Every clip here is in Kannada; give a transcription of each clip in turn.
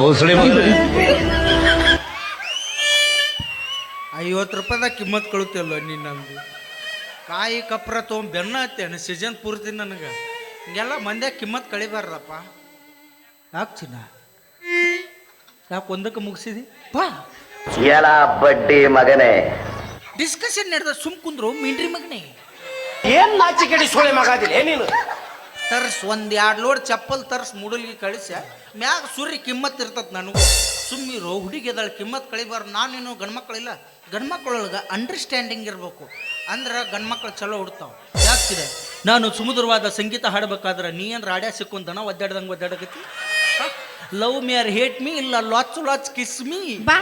ಭೋಸಳೆ ಮಗನೇ ಐವತ್ತು ರೂಪಾಯಿದಾಗ ಕಿಮ್ಮತ್ ಕಳುತ್ತಲ್ಲ ನೀನು ನಮ್ದು ಕಾಯಿ ಕಪ್ರ ತೊಗೊಂಡು ಬೆನ್ನ ಹತ್ತೇನೆ ಸೀಸನ್ ಪೂರ್ತಿ ನನಗೆ. ಹಿಂಗೆಲ್ಲ ಮಂದ್ಯಾಗ ಕಿಮ್ಮತ್ ಕಳಿಬಾರ್ದಪ್ಪ. ಯಾಕೆ ಚಿನ್ನ? ಯಾಕೆ ಒಂದಕ್ಕೆ ಮುಗಿಸಿದಿ? ಬಾ ಎಲ ಬಡ್ಡಿ ಮಗನೇ. ಡಿಸ್ಕಷನ್ ನಡೆದ ಸುಮ್ ಕುಂದ್ರು ಮಿಂಡ್ರಿ ಮಗನೇ. ಏನ್ ನಾಚಿಕೆಡಿ ಸೋಳೆ ಮಗಾದಿಲ್ಲ ನೀನು? ತರ್ಸ್ ಒಂದು ಎರಡು ಲೋಡ್ ಚಪ್ಪಲ್ ತರ್ಸ್ ಮುಡಲ್ಗಿ ಕಳಿಸ ಮ್ಯಾಗ ಸುರಿ ಕಿಮ್ಮತ್ ಇರ್ತದ ನನಗೂ. ಸುಮ್ಮಿರೋ ಹುಡುಗಿ ಅದಾಳ ಕಿಮ್ಮತ್ ಕಳಿಬಾರ್ದು ನಾನು ನೀನು ಗಂಡ್ಮಕ್ಳಿಲ್ಲ. ಗಂಡ್ಮಕ್ಳೊಳಗೆ ಅಂಡರ್ಸ್ಟ್ಯಾಂಡಿಂಗ್ ಇರಬೇಕು. ಅಂದ್ರೆ ಗಂಡ್ಮಕ್ಳು ಚಲೋ ಹುಡ್ತಾವ. ಯಾಕಿದೆ ನಾನು ಸುಮಧುರವಾದ ಸಂಗೀತ ಹಾಡಬೇಕಾದ್ರೆ ನೀ ಏನು ರಾಡ್ಯಾ ಸಿಕ್ಕೊಂತನ ಒದ್ದಾಡ್ದಂಗೆ ಒದ್ದಾಡಕತ್ತಿ? Love me or hate me ಇಲ್ಲ ಲಾಚ್ ಲಾಚ್ ಕಿಸ್ ಮೀ ಬಾ.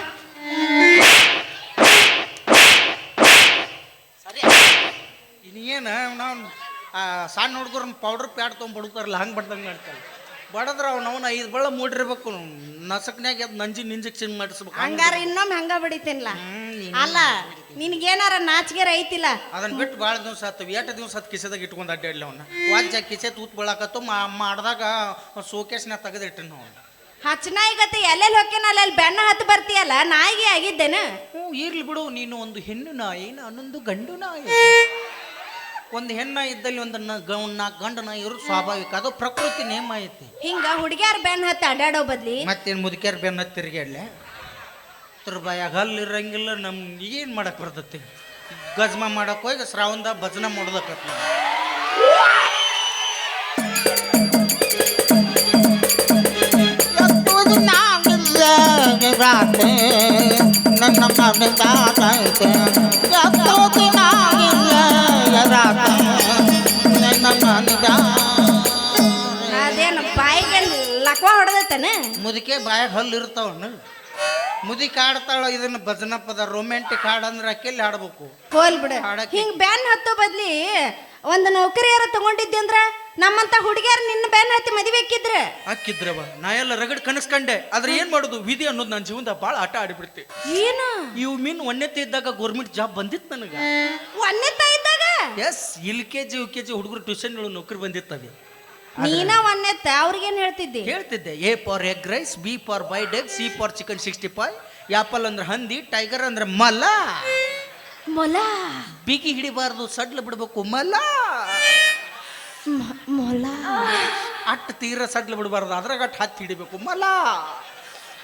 ಇನ್ನೇನು ನಾವು ಸಣ್ಣ ಹುಡುಗರನ್ನ ಪೌಡ್ರ್ ಪ್ಯಾಡ್ ತೊಗೊಂಡು ಬಡ್ತಾರಲ್ಲ ಹಂಗೆ ಬಡ್ದಂಗೆ ಮಾಡ್ತಾರೆ. ಬಡದ್ರ ಅವ್ನು ಅವನು ಐದು ಬಳ್ಳ ಮೂಡಿರ್ಬೇಕು ನಸಕ್ನ್ಯಾಗ ಎದ್ದು ನಂಜಿ ಇಂಜೆಕ್ಷನ್ ಮಾಡಿಸ್ಬೇಕು. ಹಂಗಾರ ಇನ್ನೊಮ್ಮೆ ಹಂಗ ಬಡಿತೇನ್ಲ? ಅಲ್ಲ ನಿನಗೇನಾರ ನಾಚಿಗೆರ ಐತಿಲ್ಲ? ಅದನ್ನ ಬಿಟ್ಟು ಭಾಳ ದಿವಸ ಆತು ಎಷ್ಟು ದಿವಸ ಹತ್ತು ಕಿಸೆದಾಗ ಇಟ್ಕೊಂಡು ಅಡ್ಡಾಡ್ಲಿ ಅವನ್ನ ವಾಚ ಕಿಸೆ ತೂತ್ ಬೀಳಾಕತ್ತು ಮಾಡಿದಾಗ ಸೋಕೇಶ್ನ ತೆಗೆದಿಟ್ಟು ನಾವು ಹಚ್ಚನಾಯಿಗತ್ತೆ ಎಲ್ಲೆಲ್ಲಿ ಹೊಕ್ಕೇನ ಅಲ್ಲಿ ಬೆನ್ನ ಹತ್ತು ಬರ್ತೀಯಲ್ಲ ನಾಯಿಗೆ ಆಗಿದ್ದೇನೆ? ಹ್ಞೂ ಇರ್ಲಿ ಬಿಡು ನೀನು ಒಂದು ಹೆಣ್ಣು ನಾಯಿ ನಾನೊಂದು ಗಂಡು ನಾಯಿ. ಒಂದು ಹೆಣ್ಣ ಇದ್ದಲ್ಲಿ ಒಂದು ಗೌಣ್ಣ ಗಂಡನ ಇರೋದು ಸ್ವಾಭಾವಿಕ. ಅದು ಪ್ರಕೃತಿ ನೇಮ ಐತಿ. ಹಿಂಗ ಹುಡುಗಿಯರ್ ಬೆನ್ ಹತ್ತಿ ಅಡ್ಡಾಡೋ ಬದ್ಲಿ ಮತ್ತೇನು ಮುದುಕಿಯರ್ ಬೆನ್ನ ತಿರುಗಾಡ್ಲೆ ಅದ್ರ ಬಾಯಾಗ ಹಲ್ಲು ಇರಂಗಿಲ್ಲ ನಮ್ ಏನು ಮಾಡಕ್ ಬರ್ತೈತಿ? ಗಜ್ಮ ಮಾಡಕ್ ಹೋಗಿ ಶ್ರಾವಣದ ಭಜನ ಮಾಡ್ದಕ್ಕ ನನ್ನ ಅದೇನು ಮುದುಕೆ ಬಾಯಾಗ ಹಲ್ಲು ಇರ್ತಾವನು ಮುದಿ ಆಡ್ತಾಳ ಇದನ್ನ ಭಜನ ಪದ ರೊಮ್ಯಾಂಟಿಕ್ ಹಾಡು ಅಂದ್ರೆ ಅಕ್ಕೆಲ್ಲಿ ಹಾಡ್ಬೇಕು. ಹೋಲ್ ಬಿಡು. ಹಾಡಕ್ಕೆ- ಹಿಂಗ್ ಬ್ಯಾನ್ ಹತ್ತು ಬದ್ಲಿ ಒಂದು ನೌಕರಿಯಾರ ತಗೊಂಡಿದ್ದೆ ಅಂದ್ರ ನಮ್ಮಂತ ಹುಡುಗಿಯರ್ ನಿನ್ನ ಬ್ಯಾನ್ ಹತ್ತಿ ಮದುವೆ ಹಾಕಿದ್ರ? ಹಾಕಿದ್ರವ ನಾ ಎಲ್ಲ ರಗಡ್ ಕನಸ್ಕಂಡೆ. ಆದ್ರೆ ಏನ್ ಮಾಡೋದು? ವಿಧಿ ಅನ್ನೋದು ನನ್ನ ಜೀವನದ ಭಾಳ ಆಟ ಆಡಿಬಿಡ್ತಿ. ಏನು? ಇವು ಮೀನ್ ಒಂದನೇ ಇದ್ದಾಗ ಗೌರ್ಮೆಂಟ್ ಜಾಬ್ ಬಂದಿತ್ತು ನನಗೆ. ಒಂದೇ ಇದ್ದಾಗ? Yes L K G U K G ಹುಡುಗರು ಟ್ಯೂಷನ್ಗಳು ನೌಕರಿ ಬಂದಿತ್ತವೆ. ನೀನ ಒಂದೆತ್ತ ಅವ್ರಿಗೇನ್ ಹೇಳ್ತಿದ್ದಿ? ಹೇಳ್ತಿದ್ದೆ A for egg rice B for bread egg C for chicken sixty five apple ಅಂದ್ರೆ ಹಂದಿ ಟೈಗರ್ ಅಂದ್ರೆ ಮಲ. ಮೊಲ? ಬಿಗಿ ಹಿಡಿಬಾರ್ದು ಸಡ್ಲು ಬಿಡ್ಬೇಕು ಮಲ. ಮ- ಮೊಲ? ಅಟ್ ತೀರ ಸಡ್ಲು ಬಿಡಬಾರ್ದು ಅದ್ರಾಗ ಅಟ್ ಹತ್ತಿ ಹಿಡಿಬೇಕು ಮಲ.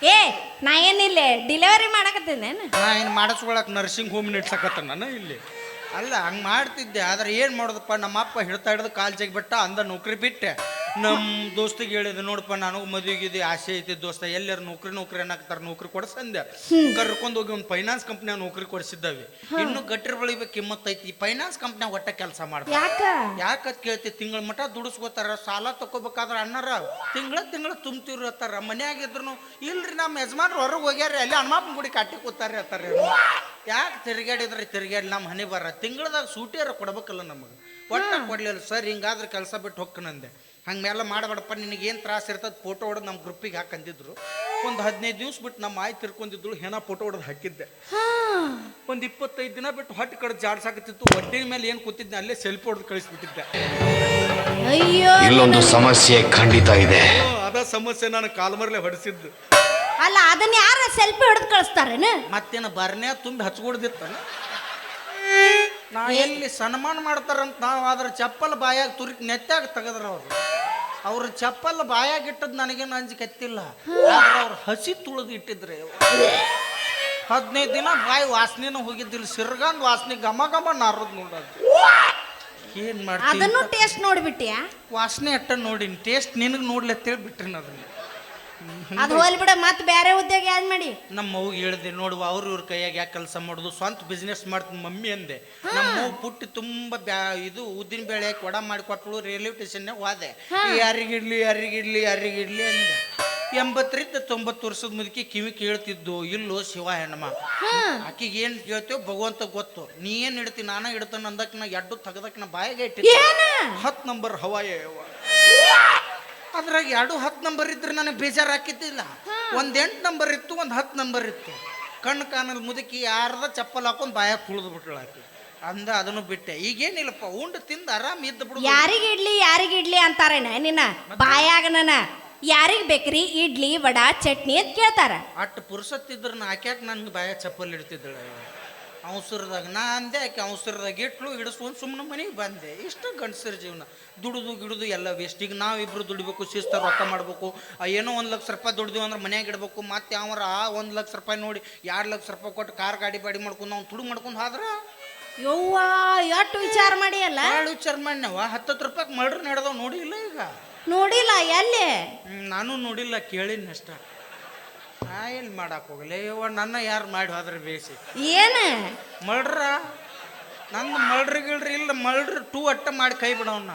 ಏ ನಾ ಏನಿಲ್ಲ ಡಿಲಿವರಿ ಮಾಡಕತ್ತೇನೆ ನಾ ಏನು ಮಾಡಿಸ್ಕೊಳಕ್ ನರ್ಸಿಂಗ್ ಹೋಮ್ ಇಡ್ಸಕತ್ತ ನಾನು ಇಲ್ಲಿ? ಅಲ್ಲ, ಹಂಗೆ ಮಾಡ್ತಿದ್ದೆ. ಆದ್ರೆ ಏನು ಮಾಡೋದಪ್ಪ? ನಮ್ಮ ಅಪ್ಪ ಹಿಡ್ತಾ ಹಿಡ್ದು ಕಾಲು ಬಿಟ್ಟ ಅಂದ ನೌಕರಿ ಬಿಟ್ಟೆ. ನಮ್ಮ ದೋಸ್ತಿಗೆ ಹೇಳಿದೆ ನೋಡಪ್ಪ ನನಗೆ ಮದುವೆಗಿದ್ದು ಆಸೆ ಐತಿ ದೋಸ್ತ ಎಲ್ಲರ ನೌಕರಿ ನೌಕರಿ ಅನ್ನಕ್ತಾರ ನೌಕರಿ ಕೊಡ್ಸಂದೆ ಕರ್ಕೊಂಡು ಹೋಗಿ ಒಂದು ಫೈನಾನ್ಸ್ ಕಂಪ್ನಿಯಾಗ ನೌಕರಿ ಕೊಡಿಸಿದ್ದಾವೆ. ಇನ್ನು ಗಟ್ಟರ್ ಬೆಳಿಬೇಕು ಕಿಮ್ಮತ್ ಐತಿ. ಫೈನಾನ್ಸ್ ಕಂಪ್ನಿಯಾಗ ಒಟ್ಟ ಕೆಲಸ ಮಾಡ ಯಾಕ? ಯಾಕತ್ ಕೇಳ್ತಿ? ತಿಂಗಳ ಮಠ ದುಡಿಸ್ಕೋತಾರ ಸಾಲ ತಗೋಬೇಕಾದ್ರ ಅಣ್ಣಾರ. ತಿಂಗಳ ತಿಂಗಳ ತುಂಬ್ತಿರ್ತಾರ ಮನೆಯಾಗಿದ್ರು ಇಲ್ರಿ ನಮ್ಮ ಯಜಮಾನ್ರು ಹೊರಗೆ ಹೋಗ್ಯಾರ ಅಲ್ಲಿ ಹನುಮಪ್ಪನ ಗುಡಿ ಕಟ್ಟಿ ಕೂತಾರ ಅತ್ತಾರ ಯಾಕೆ ತಿರ್ಗಾಡಿದ್ರೆ ತಿರ್ಗಾಡಿ ನಮ್ಮ ಹನಿ ಬರ. ತಿಂಗಳದಾಗ ಸೂಟಿಯಾರ ಕೊಡ್ಬೇಕಲ್ಲ ನಮಗೆ. ಒಟ್ಟ ಕೊಡ್ಲಿಲ್ಲ. ಸರ್ ಹಿಂಗಾದ್ರೆ ಕೆಲಸ ಬಿಟ್ಟು ಹೊಕ್ಕನಂದೆ ಹಂಗೆಲ್ಲ ಮಾಡಬೇಡಪ್ಪ ನಿನಗೆ ಏನು ತ್ರಾಸ ಇರ್ತದೆ ಫೋಟೋ ಹೊಡೆದು ನಮ್ಮ ಗ್ರೂಪಿಗೆ ಹಾಕಂದಿದ್ರು. ಒಂದು ಹದಿನೈದು ದಿವ್ಸ ಬಿಟ್ಟು ನಮ್ಮ ಆಯ್ತು ತಿರ್ಕೊಂಡಿದ್ರು ಹೆಣ ಫೋಟೋ ಹೊಡೆದು ಹಾಕಿದ್ದೆ. ಒಂದು ಇಪ್ಪತ್ತೈದು ದಿನ ಬಿಟ್ಟು ಹೊಟ್ಟೆ ಕಡೆ ಜಾಡ್ಸಾಕತ್ತಿತ್ತು ಒಡ್ಡಿನ ಮೇಲೆ ಏನು ಕೂತಿದ್ದೆ ಅಲ್ಲೇ ಸೆಲ್ಫಿ ಹೊಡೆದು ಕಳಿಸ್ಬಿಟ್ಟಿದ್ದೆ. ಅಯ್ಯೋ ಇಲ್ಲೊಂದು ಸಮಸ್ಯೆ ಖಂಡಿತ ಇದೆ. ಅದ ಸಮಸ್ಯೆ ನಾನು ಕಾಲ್ಮರ್ಲೆ ಹೊಡೆಸಿದ್ದು. ಅಲ್ಲ ಅದನ್ನ ಯಾರ ಸೆಲ್ಫಿ ಹೊಡೆದು ಕಳಿಸ್ತಾರೇನು? ಮತ್ತೇನು ಬರ್ನೇ ತುಂಬಿ ಹಚ್ಕೊಡ್ದಿತ್ತಲ್ಲ. ನಾ ಎಲ್ಲಿ ಸನ್ಮಾನ ಮಾಡ್ತಾರಂತ ನಾವು ಅದ್ರ ಚಪ್ಪಲ್ ಬಾಯಾಗ ತುರಿ ನೆತ್ತಾಗ ತೆಗದ್ರ ಅವ್ರು. ಅವ್ರ ಚಪ್ಪಲ್ ಬಾಯಾಗ ಇಟ್ಟದ್ ನನಗೇನು ಅಂಜಿಕೆತ್ತಿಲ್ಲ. ಆದ್ರೆ ಅವ್ರು ಹಸಿ ತುಳಿದು ಇಟ್ಟಿದ್ರೆ ಹದಿನೈದು ದಿನ ಬಾಯಿ ವಾಸನೆನೂ ಹೋಗಿದ್ದಿಲ್ಲ. ಸಿರ್ಗಂದ್ ವಾಸನೆ ಘಮ ಘಮ ನಾರದ್ ನೋಡೋದು. ಏನ್ ಮಾಡ್ತೀನಿ ಅದನ್ನು ಟೇಸ್ಟ್ ನೋಡ್ಬಿಟ್ಟಿಯಾ ವಾಸನೆ ಅಟ್ಟ ನೋಡಿನಿ. ಟೇಸ್ಟ್ ನಿನಗೆ ನೋಡ್ಲತ್ತೇಳಿ ಬಿಟ್ರಿ ಅದನ್ನ. ಅದು ಹೋಲ್ ಬಿಡ ಮತ್ತೆ ಬೇರೆ ಉದ್ಯೋಗ ಯಾವ್ದು ಮಾಡಿ? ನಮ್ಮ ಮಗು ಹೇಳಿದೆ ನೋಡುವ ಅವ್ರ ಇವ್ರ ಕೈಯಾಗ ಯಾಕೆ ಕೆಲಸ ಮಾಡುದು? ಸ್ವಂತ ಬಿಸ್ನೆಸ್ ಮಾಡ್ತೀನಿ ಮಮ್ಮಿ ಅಂದೆ. ನಮ್ಮ ಮಗು ಪುಟ್ಟಿ ತುಂಬಾ ಬ್ಯಾ ಇದು ಉದ್ದಿನ ಬೇಳೆ ಕೊಡ ವಡ ಮಾಡಿ ಕೊಟ್ಟಳು ರೈಲ್ವೆ ಸ್ಟೇಷನ್ ಹೋದೆ. ಯಾರಿಗಿಡ್ಲಿ ಯಾರಿಗಿಡ್ಲಿ ಯಾರಿಗಿಡ್ಲಿ ಅಂದೆ. ಎಂಬತ್ತರಿಂದ ತೊಂಬತ್ತು ವರ್ಷದ ಮುದುಕಿ ಕಿವಿ ಕೇಳ್ತಿದ್ದು ಇಲ್ಲೋ ಶಿವ ಹೆಣ್ಣಮ್ಮ ಆಕಿಗೆ ಏನ್ ಕೇಳ್ತೇವೆ ಭಗವಂತ ಗೊತ್ತು. ನೀ ಏನ್ ಇಡ್ತಿ ನಾನ ಇಡ್ತಾನ ಅಂದಕ್ಕೆ ನಾ ಎಡ್ಡು ತೆಗ್ದಕ್ಕೆ ನಾ ಬಾಯಿಗೆ ಇಟ್ಟಿದ್ದೆ. ಹತ್ತು ನಂಬರ್ ಹವಾಯ ಅದ್ರಾಗ ಎರಡು ಹತ್ತು ನಂಬರ್ ಇದ್ರೆ ನನಗೆ ಬೇಜಾರು ಹಾಕಿದ್ದಿಲ್ಲ ಒಂದು ಎಂಟು ನಂಬರ್ ಇತ್ತು ಒಂದು ಹತ್ತು ನಂಬರ್ ಇತ್ತು. ಕಣ್ಣು ಕಾಣಲ್ ಮುದುಕಿ ಯಾರ್ದ ಚಪ್ಪಲ್ ಹಾಕೊಂಡು ಬಾಯ ಕುಳಿದು ಬಿಟ್ಳು ಅಂದ ಅದನ್ನು ಬಿಟ್ಟೆ. ಈಗೇನಿಲ್ಲಪ್ಪ ಉಂಡು ತಿಂದು ಆರಾಮ್ ಇದ್ದು ಬಿಡು. ಯಾರಿಗೆ ಇಡ್ಲಿ ಯಾರಿಗೆ ಇಡ್ಲಿ ಅಂತಾರೇನ? ನಿನ್ನ ಬಾಯಾಗ ನನ ಯಾರಿಗ್ ಬೇಕ್ರಿ? ಇಡ್ಲಿ ವಡಾ ಚಟ್ನಿ ಅಂತ ಕೇಳ್ತಾರ. ಅಟ್ ಪುರುಸತ್ತಿದ್ರ ಹಾಕ್ಯಾಕ ನನ್ಗೆ ಬಾಯ ಚಪ್ಪಲ್ ಇಡ್ತಿದ್ದಳು ಅವಸರದಾಗ ನಾ ಅಂದೆ ಆಕೆ ಅವಸರದಾಗ ಇಟ್ಲು ಹಿಡಿಸ್ಕೊಂಡು ಸುಮ್ಮನೆ ಮನೆಗೆ ಬಂದೆ. ಇಷ್ಟು ಗಂಡಸರ ಜೀವನ. ದುಡಿದು ಗಿಡದು ಎಲ್ಲ ವೇಸ್ಟ್ ಈಗ ನಾವಿಬ್ರು ದುಡಿಬೇಕು ಶಿಸ್ತ ರೊಕ್ಕ ಮಾಡಬೇಕು ಆ ಏನೋ ಒಂದು ಲಕ್ಷ ರೂಪಾಯಿ ದುಡ್ದು ಅಂದ್ರೆ ಮನ್ಯಾಗ ಇಡಬೇಕು ಮತ್ತೆ ಅವ್ರ ಆ ಒಂದು ಲಕ್ಷ ರೂಪಾಯಿ ನೋಡಿ ಎರಡು ಲಕ್ಷ ರೂಪಾಯಿ ಕೊಟ್ಟು ಕಾರ್ ಗಾಡಿ ಬಾಡಿ ಮಾಡ್ಕೊಂಡು ಅವ್ನು ತುಡು ಮಾಡ್ಕೊಂಡು ಹಾದ್ರ? ಯವ್ವ ಎಷ್ಟು ವಿಚಾರ ಮಾಡಿ ಅಲ್ಲ ಎರಡು ವಿಚಾರ ಮಾಡ್ನವ. ಹತ್ತತ್ತು ರೂಪಾಯಿ ಮಳ್ರಿ ನಡೆದವ್ ನೋಡಿಲ್ಲ ಈಗ? ನೋಡಿಲ್ಲ ಎಲ್ಲಿ? ನಾನು ನೋಡಿಲ್ಲ ಕೇಳಿನ ಅಷ್ಟ. ನಾ ಏನು ಮಾಡಕ್ ಹೋಗಲಿ? ನನ್ನ ಯಾರು ಮಾಡಿ ಹೋದ್ರೆ ಬೇಸಿ? ಏನು? ಮಳ್ರ ನಂದು ಮಳ್ರಿ ಗಿಳ್ರಿ ಇಲ್ಲ ಮಳ್ರಿ ಟೂ ಅಟ್ಟ ಮಾಡಿ ಕೈ ಬಿಡವನ್ನ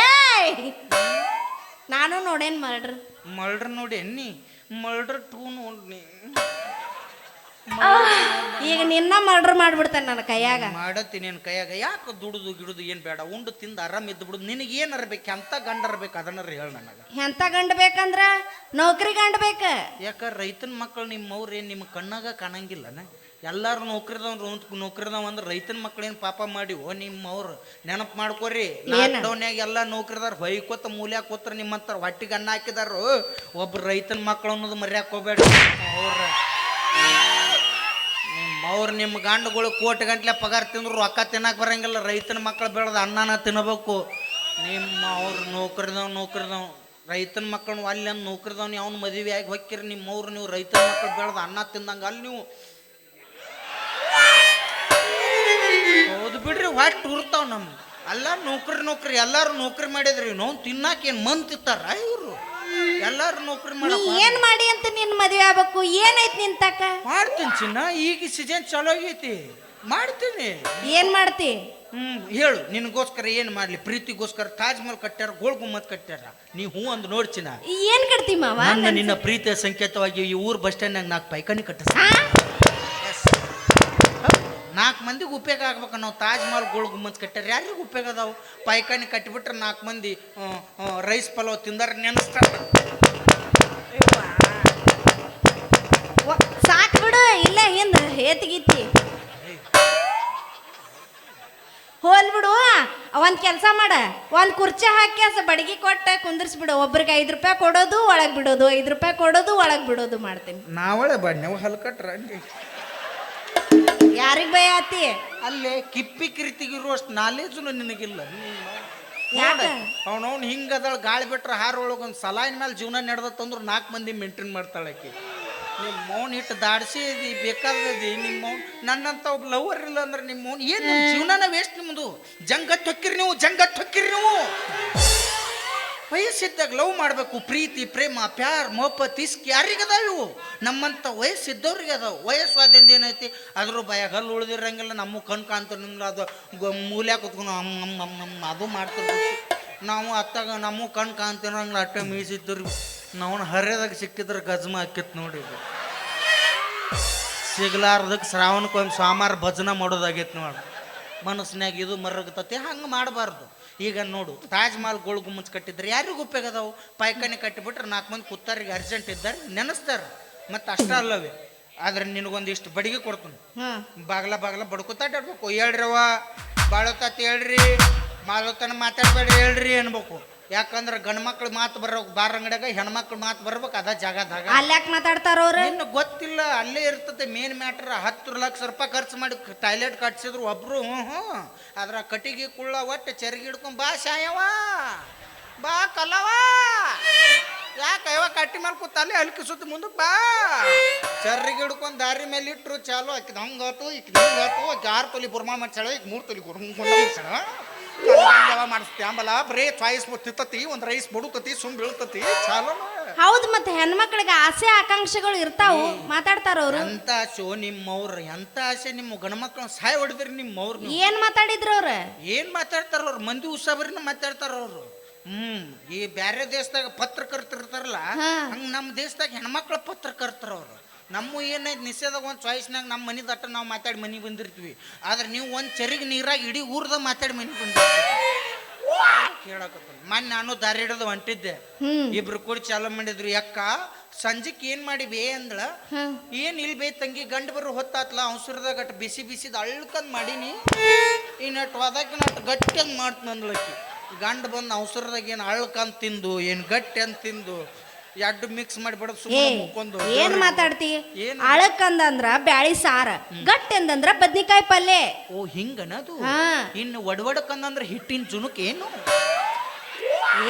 ಏಯ್! ನಾನು ನೋಡೇನ್ ಮಾಡ್ರಿ ಮಳ್ರ ನೋಡಿ ಎನ್ನಿ? ಮಳ್ರ ಟೂ ನೋಡಿ ಈಗ ನಿನ್ನ ಮರ್ಡರ್ ಮಾಡ್ಬಿಡ್ತಾನೆ ನನ್ನ ಕೈಯಾಗ. ಮಾಡತ್ತೀನಿ ನಿನ್ನ ಕೈಯಾಗ. ಯಾಕೆ ದುಡುದು ಗಿಡುದು ಏನು ಬೇಡ? ಉಂಡು ತಿಂದು ಆರಾಮ್ ಇದ್ದು ಬಿಡುದು ನಿನಗೆ ಏನು ಇರ್ಬೇಕು ಎಂತ ಗಂಡ ಇರ್ಬೇಕು ಅದನ್ನ ಹೇಳಿ ನನಗೆ. ಎಂತ ಗಂಡ ಬೇಕಂದ್ರ ನೌಕರಿ ಗಂಡ ಬೇಕ. ಯಾಕ ರೈತನ ಮಕ್ಕಳು ನಿಮ್ಮ ಅವ್ರು ಏನು ನಿಮ್ಮ ಕಣ್ಣಾಗ ಕಾಣಂಗಿಲ್ಲನ? ಎಲ್ಲಾರು ನೌಕರಿದವ್ ನೌಕರಿದವ್ ಅಂದ್ರೆ ರೈತನ ಮಕ್ಳು ಏನು ಪಾಪ ಮಾಡಿ ನಿಮ್ಮ ಅವ್ರು ನೆನಪು ಮಾಡ್ಕೋರಿ. ಲಾಕ್ಡೌನ್ಯಾಗ ಎಲ್ಲ ನೌಕರಿದಾರ ಹೊಯ್ಕೋತ ಮೂಲ್ಯಾಕ ಕೂತ್ರ ನಿಮ್ಮಂತಾರ ಹೊಟ್ಟಿಗೆ ಅನ್ನ ಹಾಕಿದಾರು. ಒಬ್ರು ರೈತನ ಮಕ್ಳು ಅನ್ನೋದು ಮರ್ಯಾಕ ಹೋಗ್ಬೇಡ. ಅವ್ರ ಅವ್ರು ನಿಮ್ಮ ಗಂಡುಗಳು ಕೋಟಿ ಗಂಟ್ಲೆ ಪಗಾರ ತಿಂದ್ರು ರೊಕ್ಕ ತಿನ್ನಕ್ಕೆ ಬರಂಗಿಲ್ಲ. ರೈತನ ಮಕ್ಳು ಬೆಳೆದ ಅನ್ನನ ತಿನ್ನಬೇಕು ನಿಮ್ಮ ಅವ್ರು ನೌಕರಿದವ್ ನೌಕರಿದವ್, ರೈತನ ಮಕ್ಕಳು ಅಲ್ಲಿ ಅಂದ್ ನೌಕರಿದವ್ನು ಅವ್ನು ಮದುವೆ ಆಗಿ ಹೊಕ್ಕಿರಿ, ನಿಮ್ಮ ಅವ್ರು ನೀವು ರೈತನ ಮಕ್ಕಳು ಬೆಳೆದ ಅನ್ನ ತಿಂದಂಗೆ ಅಲ್ಲಿ ನೀವು. ಹೌದು ಬಿಡ್ರಿ, ಹೊಟ್ಟು ಉರ್ತಾವ ನಮ್ಮ ಎಲ್ಲ ನೌಕರಿ ನೌಕರಿ, ಎಲ್ಲರೂ ನೌಕರಿ ಮಾಡಿದ್ರಿ ನಾವು ತಿನ್ನಾಕ ಏನು ಮಂದ್ ತಿತ್ತಾರ ಇವರು ಎಲ್ಲಾರು ನೌಕರಿ ನೀ ಏನ್ ಮಾಡಿ ಅಂತ ನಿನ್ ಮದ್ವೆ ಆಗ್ಬೇಕು? ಏನೈತ್ ನಿನ್ ತಕ? ಮಾಡ್ತೀನಿ ಚಿನ್ನ ಈಗ ಸೀಸನ್ ಚಲೋ ಆಗೈತಿ. ಮಾಡ್ತೀನಿ. ಏನ್ ಮಾಡ್ತಿ? ಹ್ಮ್ ಹೇಳು ನಿನಗೋಸ್ಕರ ಏನು ಮಾಡ್ಲಿ? ಪ್ರೀತಿಗೋಸ್ಕರ ತಾಜ್ ಮಹಲ್ ಕಟ್ಟ್ಯಾರ ಗೋಳ್ ಗುಮ್ಮತ್ ಕಟ್ಟ್ಯಾರ? ನೀ ಹೂ ಅಂದ್ ನೋಡ್ ಚಿನ್ನ. ಏನ್ ಕಟ್ತಿ ಮಾವ? ನನ್ನ ನಿನ್ನ ಪ್ರೀತಿಯ ಸಂಕೇತವಾಗಿ ಈ ಊರ್ ಬಸ್ ಸ್ಟ್ಯಾಂಡ್ನಾಗ ನಾಲ್ಕು ಪೈಕಾನಿ ಕಟ್ಟಿಸ. ಆ? ನಾಲ್ಕು ಮಂದಿಗೆ ಉಪಯೋಗ ಆಗ್ಬೇಕು ನಾವು ತಾಜ್ ಮಹಲ್ ಗೋಳ್ ಗುಮ್ಮತ್ ಕಟ್ಟ್ಯಾರ. ಯಾರಿಗೂ ಉಪಯೋಗ ಅದಾವು? ಪೈಕಾನಿ ಕಟ್ಟಿಬಿಟ್ರೆ ನಾಲ್ಕು ಮಂದಿ ಆ, ಆ, ರೈಸ್ ಪಲಾವ್ ತಿಂದಾರ ನೆನೆಸ್ತಾರ. ಬಿಡು ಹಿಂದೆ ಹೇತಿಗಿತ್ತಿ ಹೋಲ್ ಬಿಡು ಒಂದ್ ಕೆಲಸ ಮಾಡ. ಒಂದು ಕುರ್ಚಿ ಹಾಕಿ ಬಡಗಿ ಕೊಟ್ಟ ಕುಂದಿರ್ಸ್ಬಿಡು ಒಬ್ರಿಗೆ ಐದು ರೂಪಾಯಿ ಕೊಡೋದು ಒಳಗೆ ಬಿಡೋದು. ಐದು ರೂಪಾಯಿ ಕೊಡೋದು ಒಳಗೆ ಬಿಡೋದು ಮಾಡ್ತೀನಿ. ನಾವಳೆ ಬಣ್ಣವು ಹಲ್ಕಟ್ರ ಕಟ್ರಿ ಯಾರಿಗ್ ಭಯ ಆತಿ? ಅಲ್ಲೇ ಕಿಪ್ಪಿ ಕಿರಿತಿಗಿರುವಷ್ಟು ನಾಲೇಜು ನಿನಗಿಲ್ಲ? ಅವನವ್ನು ಹಿಂಗದಳ ಗಾಳಿ ಬಿಟ್ರೆ ಹಾರೊಳಗೆ ಒಂದು ಸಲಾಯಿನ ಮೇಲೆ ಜೀವನ ನಡೆದತ್ತಂದ್ರೆ ನಾಲ್ಕು ಮಂದಿ ಮೇಂಟೈನ್ ಮಾಡ್ತಾಳೆ ಆಕಿ. ನಿಮ್ಮ ಮೌನ್ ಇಟ್ಟು ದಾಡಿಸಿ ಬೇಕಾದದಿ ನಿಮ್ಮ ಮೌನ್ ನನ್ನಂತ ಒಬ್ಬ ಲವರ್ ಇಲ್ಲ ಅಂದ್ರೆ ನಿಮ್ಮ ಮೌನ್ ಏನು ಜೀವನನ ವೇಸ್ಟ್ ನಿಮ್ಮದು ಜಂಗತ್ ಹೊಕ್ಕಿರಿ ನೀವು ಜಂಗತ್ ಹೊಕ್ಕಿರಿ ನೀವು. ವಯಸ್ಸಿದ್ದಾಗ ಲವ್ ಮಾಡಬೇಕು ಪ್ರೀತಿ ಪ್ರೇಮ ಪ್ಯಾರ್ ಮೊಹಬ್ಬತ್ ಇಸ್ಕ್ ಯಾರಿಗದಾವ ಇವು? ನಮ್ಮಂಥ ವಯಸ್ಸಿದ್ದವ್ರಿಗೆ ಅದಾವ. ವಯಸ್ಸು ಆದಿಂದ ಏನೈತಿ? ಅದ್ರ ಭಯ ಹಲ್ಲು ಉಳಿದಿರಂಗಿಲ್ಲ ನಮ್ಮ ಕಣ್ ಕಾಣ್ತಿರಂಗಿಲ್ಲ ಅದು ಮೂಲ್ಯ ಕೂತ್ಕೊಂಡು ಹಮ್ ಹಮ್ ಅದು ಮಾಡ್ತಿರ್ಬೇಕು ನಾವು ಅತ್ತಾಗ ನಮ್ಮ ಕಣ್ ಕಾಣ್ತಿರಂಗಿಲ್ಲ ಅಟ್ಟೆ ಮೀಸಿದ್ರಿ ನಾವು ಹರ್ಯದಾಗ ಸಿಕ್ಕಿದ್ರೆ ಗಜ್ಮ ಹಾಕಿತ್ತು ನೋಡಿ. ಸಿಗ್ಲಾರ್ದಕ್ಕೆ ಶ್ರಾವಣಕ್ಕೊಮ್ಮೆ ಸೋಮವಾರ ಭಜನ ಮಾಡೋದಾಗೈತೆ ನೋಡಿ. ಮನಸ್ಸಿನಾಗ ಇದು ಮರಗತತಿ ಹಂಗೆ ಮಾಡಬಾರ್ದು. ಈಗ ನೋಡು ತಾಜ್ ಮಹಲ್ ಗೋಳು ಗುಮ್ಮಚ್ ಕಟ್ಟಿದ್ರೆ ಯಾರಿಗೂ ಉಪಯೋಗ ಅದಾವು? ಪಾಯ್ಕಾನಿ ಕಟ್ಟಿಬಿಟ್ರೆ ನಾಲ್ಕು ಮಂದಿ ಕೂತಾರಿಗೆ ಅರ್ಜೆಂಟ್ ಇದ್ದಾರೆ ನೆನೆಸ್ತಾರೆ. ಮತ್ತು ಅಷ್ಟ ಅಲ್ಲವೇ. ಆದ್ರೆ ನಿನಗೊಂದಿಷ್ಟು ಬಡಿಗೆ ಕೊಡ್ತೀನಿ. ಬಾಗ್ಲ ಬಾಗ್ಲ ಹೇಳ್ಬೇಕು ಹೇಳ್ರಿ ಅವ ಬಾಳೋತತ್ ಹೇಳ್ರಿ ಮಾಲೋತನ ಮಾತಾಡ್ಬೇಡ್ರಿ ಹೇಳ್ರಿ ಅನ್ಬೇಕು. ಯಾಕಂದ್ರೆ ಗಂಡು ಮಕ್ಳು ಮಾತು ಬರ್ಬೇಕು ಬಾರ್ ಅಂಗಡ್ಯಾಗ ಹೆಣ್ಮಕ್ಳು ಮಾತು ಬರ್ಬೇಕು ಅದ ಜಾಗದಾಗ. ಅಲ್ಲಾಕ್ ಮಾತಾಡ್ತಾರ ಅವ್ರು? ಇನ್ನು ಗೊತ್ತಿಲ್ಲ ಅಲ್ಲೇ ಇರ್ತದೆ ಮೇನ್ ಮ್ಯಾಟ್ರ್ ಹತ್ತು ಲಕ್ಷ ರೂಪಾಯಿ ಖರ್ಚು ಮಾಡಿ ಟಾಯ್ಲೆಟ್ ಕಟ್ಸಿದ್ರು ಒಬ್ರು ಹ್ಞೂ ಹ್ಞೂ ಅದ್ರ ಕಟ್ಟಿಗೆ ಕುಳ್ಳ ಒಟ್ಟು ಚರ್ಗಿ ಹಿಡ್ಕೊಂಡ್ ಬಾ ಶಾಯವ ಬಾ ಕಲವ ಯಾಕೆ ಅಯ್ಯವ ಕಟ್ಟಿ ಮೇಲೆ ಕೂತ ಅಲ್ಲಿ ಹಲ್ಕಿ ಸುತ್ತ ಮುಂದಕ್ಕೆ ಬಾ. ಚರ್ರಿಗೆ ಹಿಡ್ಕೊಂಡು ದಾರಿ ಮೇಲೆ ಇಟ್ಟರು ಚಾಲು. ಆಕಿದ ಹಂಗೆ ಆತು ಈಕಿದ ಹಿಂಗೆ ಆತು. ಆಕಿ ಆರು ತೊಲಿ ಬುರ್ಮಾ ಮಾಡ್ಸಾಳ ಈಗ ಮೂರು ತೊಲಿ ಗುರ್ಕೊಂಡ ಮಾಡ್ಸಾಳ ಮಾಡಿಸ್ತಿ. ಆಂಬಲ ಬರೀ ಚಾಯ್ಸ್ ತಿತ್ತತಿ ಒಂದು ರೈಸ್ ಬಡುತ್ತತಿ ಸುಮ್ ಬೀಳ್ತತಿ. ಚಾಲು ಹೌದು ಮತ್ತೆ ಹೆಣ್ಮಕ್ಳಿಗೆ ಆಸೆ ಆಕಾಂಕ್ಷೆಗಳು ಇರ್ತಾವು ಮಾತಾಡ್ತಾರ ಅವ್ರು? ಎಂತ ಆಸೆ ನಿಮ್ಮವ್ರ ಎಂತ ಆಸೆ ನಿಮ್ಮ ಗಣಮಕ್ಳು ಸಹಾಯ ಹೊಡೆದ್ರಿ ನಿಮ್ಮವ್ರು ಏನ್ ಮಾತಾಡಿದ್ರು ಅವ್ರ? ಏನ್ ಮಾತಾಡ್ತಾರ ಅವ್ರು? ಮಂದಿ ಉಸಾಬರಿನ ಮಾತಾಡ್ತಾರ ಅವ್ರು. ಹ್ಮ್ ಈ ಬ್ಯಾರೆ ದೇಶದಾಗ ಪತ್ರಕರ್ತರು ಇರ್ತಾರಲ್ಲ. ಹಂಗ ನಮ್ಮ ದೇಶದಾಗ ಹೆಣ್ಮಕ್ಳ ಪತ್ರಕರ್ತರ ಅವ್ರು. ನಮ್ಮ ಏನೈತೆ ನಿಷೇಧಾಗ ಒಂದು ಚಾಯ್ಸ್ನಾಗ ನಮ್ಮ ಮನೆ ದಟ್ಟ ನಾವು ಮಾತಾಡಿ ಮನೆಗೆ ಬಂದಿರ್ತೀವಿ. ಆದ್ರೆ ನೀವು ಒಂದು ಚರಿಗೆ ನೀರಾಗಿ ಇಡೀ ಊರ್ದಾಗ ಮಾತಾಡಿ ಮನೆಗೆ ಬಂದಿರ್ತೀವಿ ಕೇಳಕತ್ತ ಮೊನ್ನೆ ನಾನು ದಾರಿ ಹಿಡಿದು ಹೊಂಟಿದ್ದೆ. ಇಬ್ರು ಕೂಡಿ ಚಾಲು ಮಾಡಿದ್ರು. ಯಾಕ ಸಂಜೆಕ್ ಏನ್ ಮಾಡಿ ಬೇ ಅಂದಳ. ಏನ್ ಇಲ್ ಬೇ ತಂಗಿ ಗಂಡ ಬರೋ ಹೊತ್ತಾತ್ಲ ಅವಸರದಾಗ ಅಟ್ ಬಿಸಿ ಬಿಸಿದ ಅಳ್ಕಂದ್ ಮಾಡೀನಿ. ಇನ್ನಟ್ ಹೋದಾಗ ನಟ್ ಗಟ್ಟಿ ಅಂದ್ ಮಾಡ್ತೀನಿ ಗಂಡು ಬಂದು ಅವಸರದಾಗ ಏನು ಅಳ್ಕಂದ್ ತಿಂದು ಏನು ಗಟ್ಟಿ ಅಂತ ತಿಂದು ಎರಡು ಮಿಕ್ಸ್ ಮಾಡಿಬಿಡೋದು ಏ ಸುಮ್ಮನೆ ಮುಕ್ಕೊಂಡು ಏನ್ ಮಾತಾಡ್ತಿ? ಏನು? ಅಳಕ್ ಅಂದಂದ್ರ ಬ್ಯಾಳಿ ಸಾರ ಗಟ್ಟ ಅಂದಂದ್ರ ಬದ್ನಿಕಾಯಿ ಪಲ್ಲೆ ಓ ಹಿಂಗನದು ಹಾ. ಇನ್ನು ಒಡವಡಕಂದ್ರ ಹಿಟ್ಟಿನ ಜುನುಕ್ ಏನು?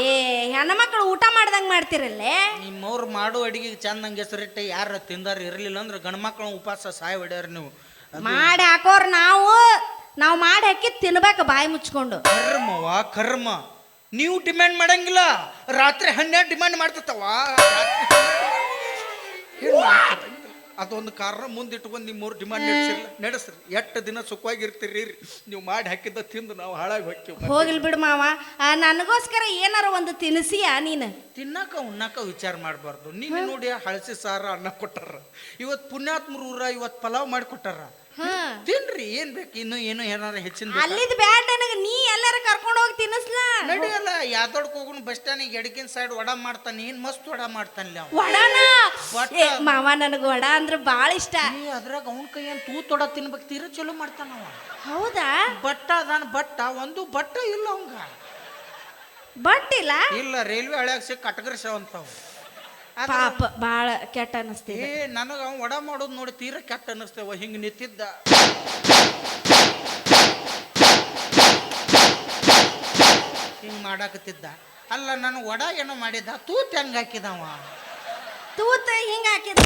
ಏ ಹೆಣ್ಮಕ್ಳು ಊಟ ಮಾಡ್ದಂಗ್ ಮಾಡ್ತಿರಲ್ಲೇ? ನಿಮ್ಮವ್ರು ಮಾಡೋ ಅಡಿಗೆಗೆ ಚಂದಂಗೆ ಹೆಸರಿಟ್ಟು ಯಾರ ತಿಂದಾರ ಇರಲಿಲ್ಲ ಅಂದ್ರೆ ಗಂಡ್ಮಕ್ಳ ಉಪವಾಸ ಸಾಯ್ ಹೊಡ್ಯಾರ ನೀವು. ಮಾಡಿ ಹಾಕೋರ್ ನಾವು. ನಾವು ಮಾಡಿ ಹಾಕಿ ತಿನ್ಬೇಕು ಬಾಯಿ ಮುಚ್ಕೊಂಡು. ಕರ್ಮವ ಕರ್ಮ. ನೀವು ಡಿಮ್ಯಾಂಡ್ ಮಾಡಂಗಿಲ್ಲ. ರಾತ್ರಿ ಹನ್ನೆರಡು ಡಿಮ್ಯಾಂಡ್ ಮಾಡ್ತಿರ್ತಾವ. ಅದೊಂದು ಕಾರಣ ಮುಂದೆ ಇಟ್ಕೊಂಡು ನಿಮ್ಮವ್ರು ಡಿಮಾಂಡ್ ನಡೆಸಿಲ್ಲ ನಡೆಸ್ರಿ. ಎಷ್ಟು ದಿನ ಸುಖವಾಗಿರ್ತೀರಿ? ನೀವು ಮಾಡಿ ಹಾಕಿದ್ದ ತಿಂದು ನಾವು ಹಾಳಾಗಿ ಹೋಗ್ತೀವಿ ಹೋಗಿಲ್ ಬಿಡು ಮಾವ. ಆ, ನನಗೋಸ್ಕರ ಏನಾರ ಒಂದು ತಿನ್ಸಿಯ ನೀನು? ತಿನ್ನಕ ಉಣ್ಣಾಕ ವಿಚಾರ ಮಾಡಬಾರ್ದು. ನೀನು ನೋಡಿ ಹಳಸಿ ಸಾರ ಅನ್ನ ಕೊಟ್ಟಾರ. ಇವತ್ತು ಪುಣ್ಯಾತ್ಮರ ಊರ ಇವತ್ತು ಪಲಾವ್ ಮಾಡಿ ಕೊಟ್ಟಾರ. ಹಾ. ತಿನ್ರಿ. ಏನ್ ಬೇಕು? ಇನ್ನು ಏನು ಏನಾರ ಹೆಚ್ಚಿನ ಬೇಕಾ? ಅಲ್ಲಿದ್ ಬ್ಯಾಡ ನನಗೆ. ನೀ ಎಲ್ಲಾರ ಕರ್ಕೊಂಡು ಹೋಗಿ ತಿನ್ನಿಸ್ಲಾ. ನಡಿಯಲ್ಲ ಯಾದೊಡ್ಕ ಹೋಗುನು ಬಸ್ ಸ್ಟ್ಯಾಂಡಿಗೆ ಎಡಕಿನ ಸೈಡ್ ವಡ ಮಾಡ್ತಾನೆ ಏನ್ ಮಸ್ತ್ ವಡ ಮಾಡ್ತಾನಲ್ಲ ಅವ ವಡಾನ. ಏ, ಮಾವ ನನಗೆ ವಡ ಅಂದ್ರೆ ಭಾಳ ಇಷ್ಟ. ಏ, ಅದ್ರಾಗ ಅವನ ಕೈ ಏನ್ ತೂತ್ ವಡ ತಿನ್ಬೇಕು ತೀರ ಚಲೋ ಮಾಡ್ತಾನ ಹೌದಾ? ಬಟ್ಟ ಅದಾನ ಬಟ್ಟ ಒಂದು ಬಟ್ಟ ಇಲ್ಲ ಅವಂಗ. ಬಟ್ ಇಲ್ಲ? ಇಲ್ಲ ರೈಲ್ವೆ ಹಳ್ಯಾಗ ಸಿಕ್ಕ ಕಟಗರಿಸವ ಅಂತಾವ ಪಾಪ ಭಾಳ ಕೆಟ್ಟ ಅನಿಸ್ತಿದೆ. ಏ ನನಗ ಅವ ವಡ ಮಾಡೋದು ನೋಡಿ ತೀರ ಕೆಟ್ಟ ಅನ್ನಿಸ್ತೇವ ಹಿಂಗ ನಿಂತಿದ್ದ. ಹಿಂಗ್ ಮಾಡಾಕತ್ತಿದ್ದ. ಅಲ್ಲ ನಾನು ವಡ ಏನೋ ಮಾಡಿದ್ದ. ತೂತ್ ಹೆಂಗ್ ಹಾಕಿದವ? ತೂತ ಹಿಂಗ ಹಾಕಿದ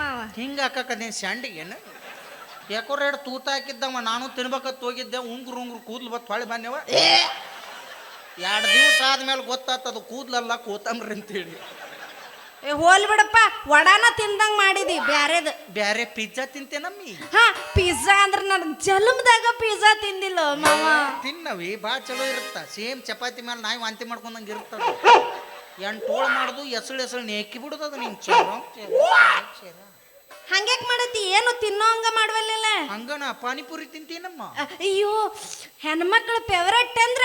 ಮಾವ ಹಿಂಗೆ ಹಾಕಕ್ಕದೇ ಸ್ಯಾಂಡಿಗೇನು ಯಾಕೋ ಎರಡು ತೂತ ಹಾಕಿದ್ದವ. ನಾನು ತಿನ್ಬೇಕತ್ ಹೋಗಿದ್ದೆ. ಉಂಗ್ರು ಉಂಗ್ರು ಕೂದ್ಲು ಬತ್ ಹೊಳೆ ಬನ್ಯವ ಎರಡು ದಿವಸ ಆದ್ಮೇಲೆ ಗೊತ್ತಾತದು. ಕೂದ್ಲಲ್ಲ ಕೋತಂಬ್ರಿ ಅಂತೇಳಿ. ಹೋಲ್ ಬಿಡಪ್ಪ ವಡಾನ ತಿಂದಂಗ್ ಮಾಡಿದಿ ಬ್ಯಾರೆದು. ಬ್ಯಾರೆ ಪಿಜ್ಜಾ ತಿಂತೇನಮ್ಮಿ ಹಾ ಪಿಜ್ಜಾ ಅಂದ್ರೆ ನನ್ ಜಲಮದಾಗ ಪಿಜ್ಜಾ ತಿಂದಿಲ್ಲ ಮಾವ. ತಿನ್ನವಿ ಬಾ ಚಲೋ ಇರುತ್ತ. ಸೇಮ್ ಚಪಾತಿ ಮೇಲೆ ನಾಯಿ ವಾಂತಿ ಮಾಡ್ಕೊಂಡಂಗೆ ಎಂಟು ಎಂಟೋಳು ಮಾಡುದು ಎಸಳು ಎಸಳು ನೇಕಿ ಬಿಡುದು ಅದು ನಿಂಗೆ ಚೇರೋ ಹಂಗ್ಯಾಕ್ ಮಾಡತಿ ಏನು ತಿನ್ನೋ ಹಂಗ ಮಾಡ್ವಲ್ಲ ಹಂಗನ? ಪಾನಿಪುರಿ ತಿಂತೀನಮ್ಮ. ಅಯ್ಯೋ ಹೆಣ್ಮಕ್ಳ ಫೇವರೆಟ್ ಅಂದ್ರ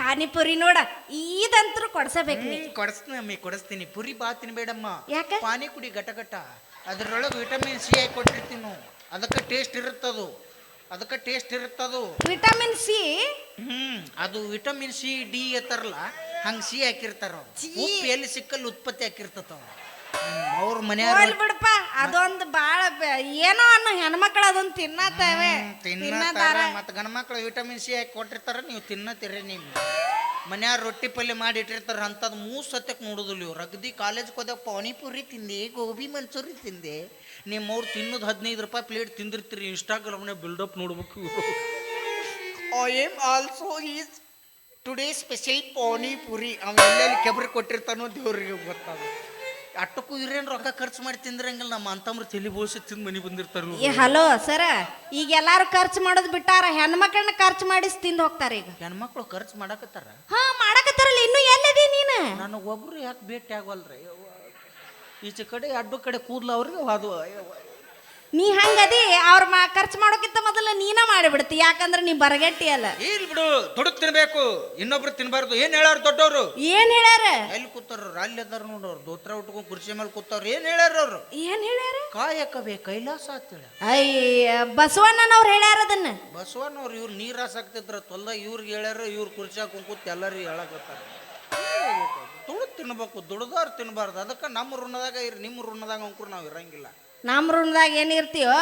ಪಾನಿಪುರಿ ನೋಡ ಈದಂತ್ರು ಕೊಡ್ಸಬೇಕು ನೀ. ಕೊಡಸ್ತೀನಿ ಕೊಡಿಸ್ತೀನಿ ಅಮ್ಮಿ ಕೊಡಿಸ್ತೀನಿ. ಪುರಿ ಬಾ ತಿನ್ಬೇಡಮ್ಮ. ಯಾಕೆ? ಪಾನಿ ಕುಡಿ ಗಟ ಗಟ ಅದ್ರೊಳಗೆ ವಿಟಮಿನ್ ಸಿ ಐ ಕೊಟ್ಟಿರ್ತೀನಿ ನಾವು ಅದಕ್ಕೆ ಟೇಸ್ಟ್ ಇರುತ್ತದು. ಅದಕ್ಕೆ ಟೇಸ್ಟ್ ಇರುತ್ತದು. ವಿಟಮಿನ್ ಸಿ ಹ್ಮ್ ಅದು ವಿಟಮಿನ್ ಸಿ ಡಿ ಎತ್ತರಲ್ಲ ಹಂಗೆ ಸಿ ಹಾಕಿರ್ತಾರ. ಉಪ್ಪು ಎಲ್ಲಿ ಸಿಕ್ಕಲ್ಲಿ ಉತ್ಪತ್ತಿ ಹಾಕಿರ್ತತ ಅವ್ರ ಮನೆ ಬಿಡಪ್ಪ ಅದೊಂದು ಬಾಳ ಬ- ಏನೋ ಅನ್ನೋ ಹೆಣ್ಮಕ್ಳು ಅದೊಂದು ತಿನ್ನತ್ತವೆ. ತಿನ್ನತಾರ ತಿನ್ನತಾರ ಮತ್ತು ಗಂಡ್ಮಕ್ಳು ವಿಟಮಿನ್ ಸಿ ಹಾಕಿ ಕೊಟ್ಟಿರ್ತಾರ ನೀವು ತಿನ್ನತ್ತೀರಿ ನೀವು ಮನ್ಯಾರ ರೊಟ್ಟಿ ಪಲ್ಯ ಮಾಡಿ ಇಟ್ಟಿರ್ತಾರ ಅಂಥದ್ದು ಮೂರು ಸತ್ಯಕ್ಕೆ ನೋಡುದಿಲ್ಲ ಇವ್ರು. ಅಗದಿ ಕಾಲೇಜ್ಗೆ ಹೋದಾಗ ಪಾನಿಪುರಿ ತಿಂದೆ ಗೋಬಿ ಮಂಚೂರಿ ತಿಂದೆ. ನಿಮ್ಮವ್ರು ತಿನ್ನೋದು ಹದಿನೈದು ರೂಪಾಯಿ ಪ್ಲೇಟ್ ತಿಂದಿರ್ತೀರಿ ಇನ್ಸ್ಟಾಗ್ರಾಮ್ನಾಗ ಬಿಲ್ಡಪ್ ನೋಡ್ಬೇಕು I am also is today special panipuri. ಅವ ಎಲ್ಲೆಲ್ಲಿ ಕೆಬ್ರಿ ಕೊಟ್ಟಿರ್ತಾನೋ ದೇವ್ರಿಗೆ ಗೊತ್ತಾಗ ಅಟ್ಟಕ್ಕೂ ಇರೇನ್ ರೊಕ್ಕ ಖರ್ಚು ಮಾಡಿ ತಿಂದ್ರಂಗಿಲ್ಲ ನಮ್ಮ ಅಂತಮ್ರು ತಲೆ ಬೋಸಿ ತಿಂದು ಮನೆ ಬಂದಿರ್ತಾರ ಏ ಹಲೋ ಸರ ಈಗ ಎಲ್ಲಾರು ಖರ್ಚು ಮಾಡೋದು ಬಿಟ್ಟಾರ ಹೆಣ್ಮಕ್ಳನ್ನ ಖರ್ಚು ಮಾಡಿಸಿ ತಿಂದು ಹೋಗ್ತಾರ ಈಗ. ಹೆಣ್ಮಕ್ಳು ಖರ್ಚು ಮಾಡಕತ್ತಾರ? ಹಾ ಮಾಡಕತ್ತಾರಲ್ಲ ಇನ್ನು ಎಲ್ಲದಿ ನೀನು? ಒಬ್ರು ಯಾಕೆ ಭೇಟಿ ಆಗವಲ್ರಿ. ಈಚೆ ಕಡೆ ಅಡ್ಡು ಕಡೆ ಕೂರ್ಲ ಅವ್ರಿಗೆ ಅದು ನೀ ಹಂಗದಿ ಅವ್ರ ಮಾ ಖರ್ಚು ಮಾಡೋಕ್ಕಿಂತ ಮೊದಲು ನೀನ ಮಾಡಿಬಿಡ್ತಿ ಯಾಕಂದ್ರೆ ನೀ ಬರಗಟ್ಟಿ ಅಲ್ಲ. ಇಲ್ ಬಿಡು ದುಡುಕ್ ತಿನ್ಬೇಕು ಇನ್ನೊಬ್ರು ತಿನ್ಬಾರ್ದು ಏನ್ ಹೇಳಾರ ದೊಡ್ಡವರು? ಏನ್ ಹೇಳ್ಯಾರ? ಎಲ್ಲಿ ಕೂತಾರ ಅಲ್ಲಿ ಅದಾರ ನೋಡೋರು ದೋತ್ರ ಉಟ್ಕೊಂಡು ಕುರ್ಚಿ ಮೇಲೆ ಕೂತಾರ ಏನ್ ಹೇಳ್ಯಾರ ಅವ್ರು? ಏನ್ ಹೇಳ್ಯಾರ? ಕಾಯಕವೇ ಕೈಲಾಸ ಅಂತೇಳ ಅಯ್ಯ ಬಸವಣ್ಣನವ್ರು ಹೇಳ್ಯಾರ ಅದನ್ನ? ಬಸವಣ್ಣವ್ರು ಇವ್ರು ನೀರಾಸ ಹಾಸಾಕ್ತಿದ್ರ ತೊಲ್ಲ ಇವ್ರಿಗೆ ಹೇಳ್ಯಾರ ಇವ್ರು ಕುರ್ಚಿ ಹಾಕೊಂಡ್ ಕೂತ್ ಎಲ್ಲರಿಗೂ ಹೇಳಕತ್ತಾರ ದುಡ್ದು ತಿನ್ಬೇಕು ದುಡ್ದವ್ರು ತಿನ್ಬಾರ್ದು ಅದಕ್ಕೆ ನಮ್ಮ ಋಣದಾಗ ಇರ್ ನಿಮ್ಮ ಋಣದಾಗ ಅಂಕರು ನಾವು ಇರಂಗಿಲ್ಲ. ನಮ್ಮ ಋಣದಾಗ ಏನಿರ್ತೀಯೋ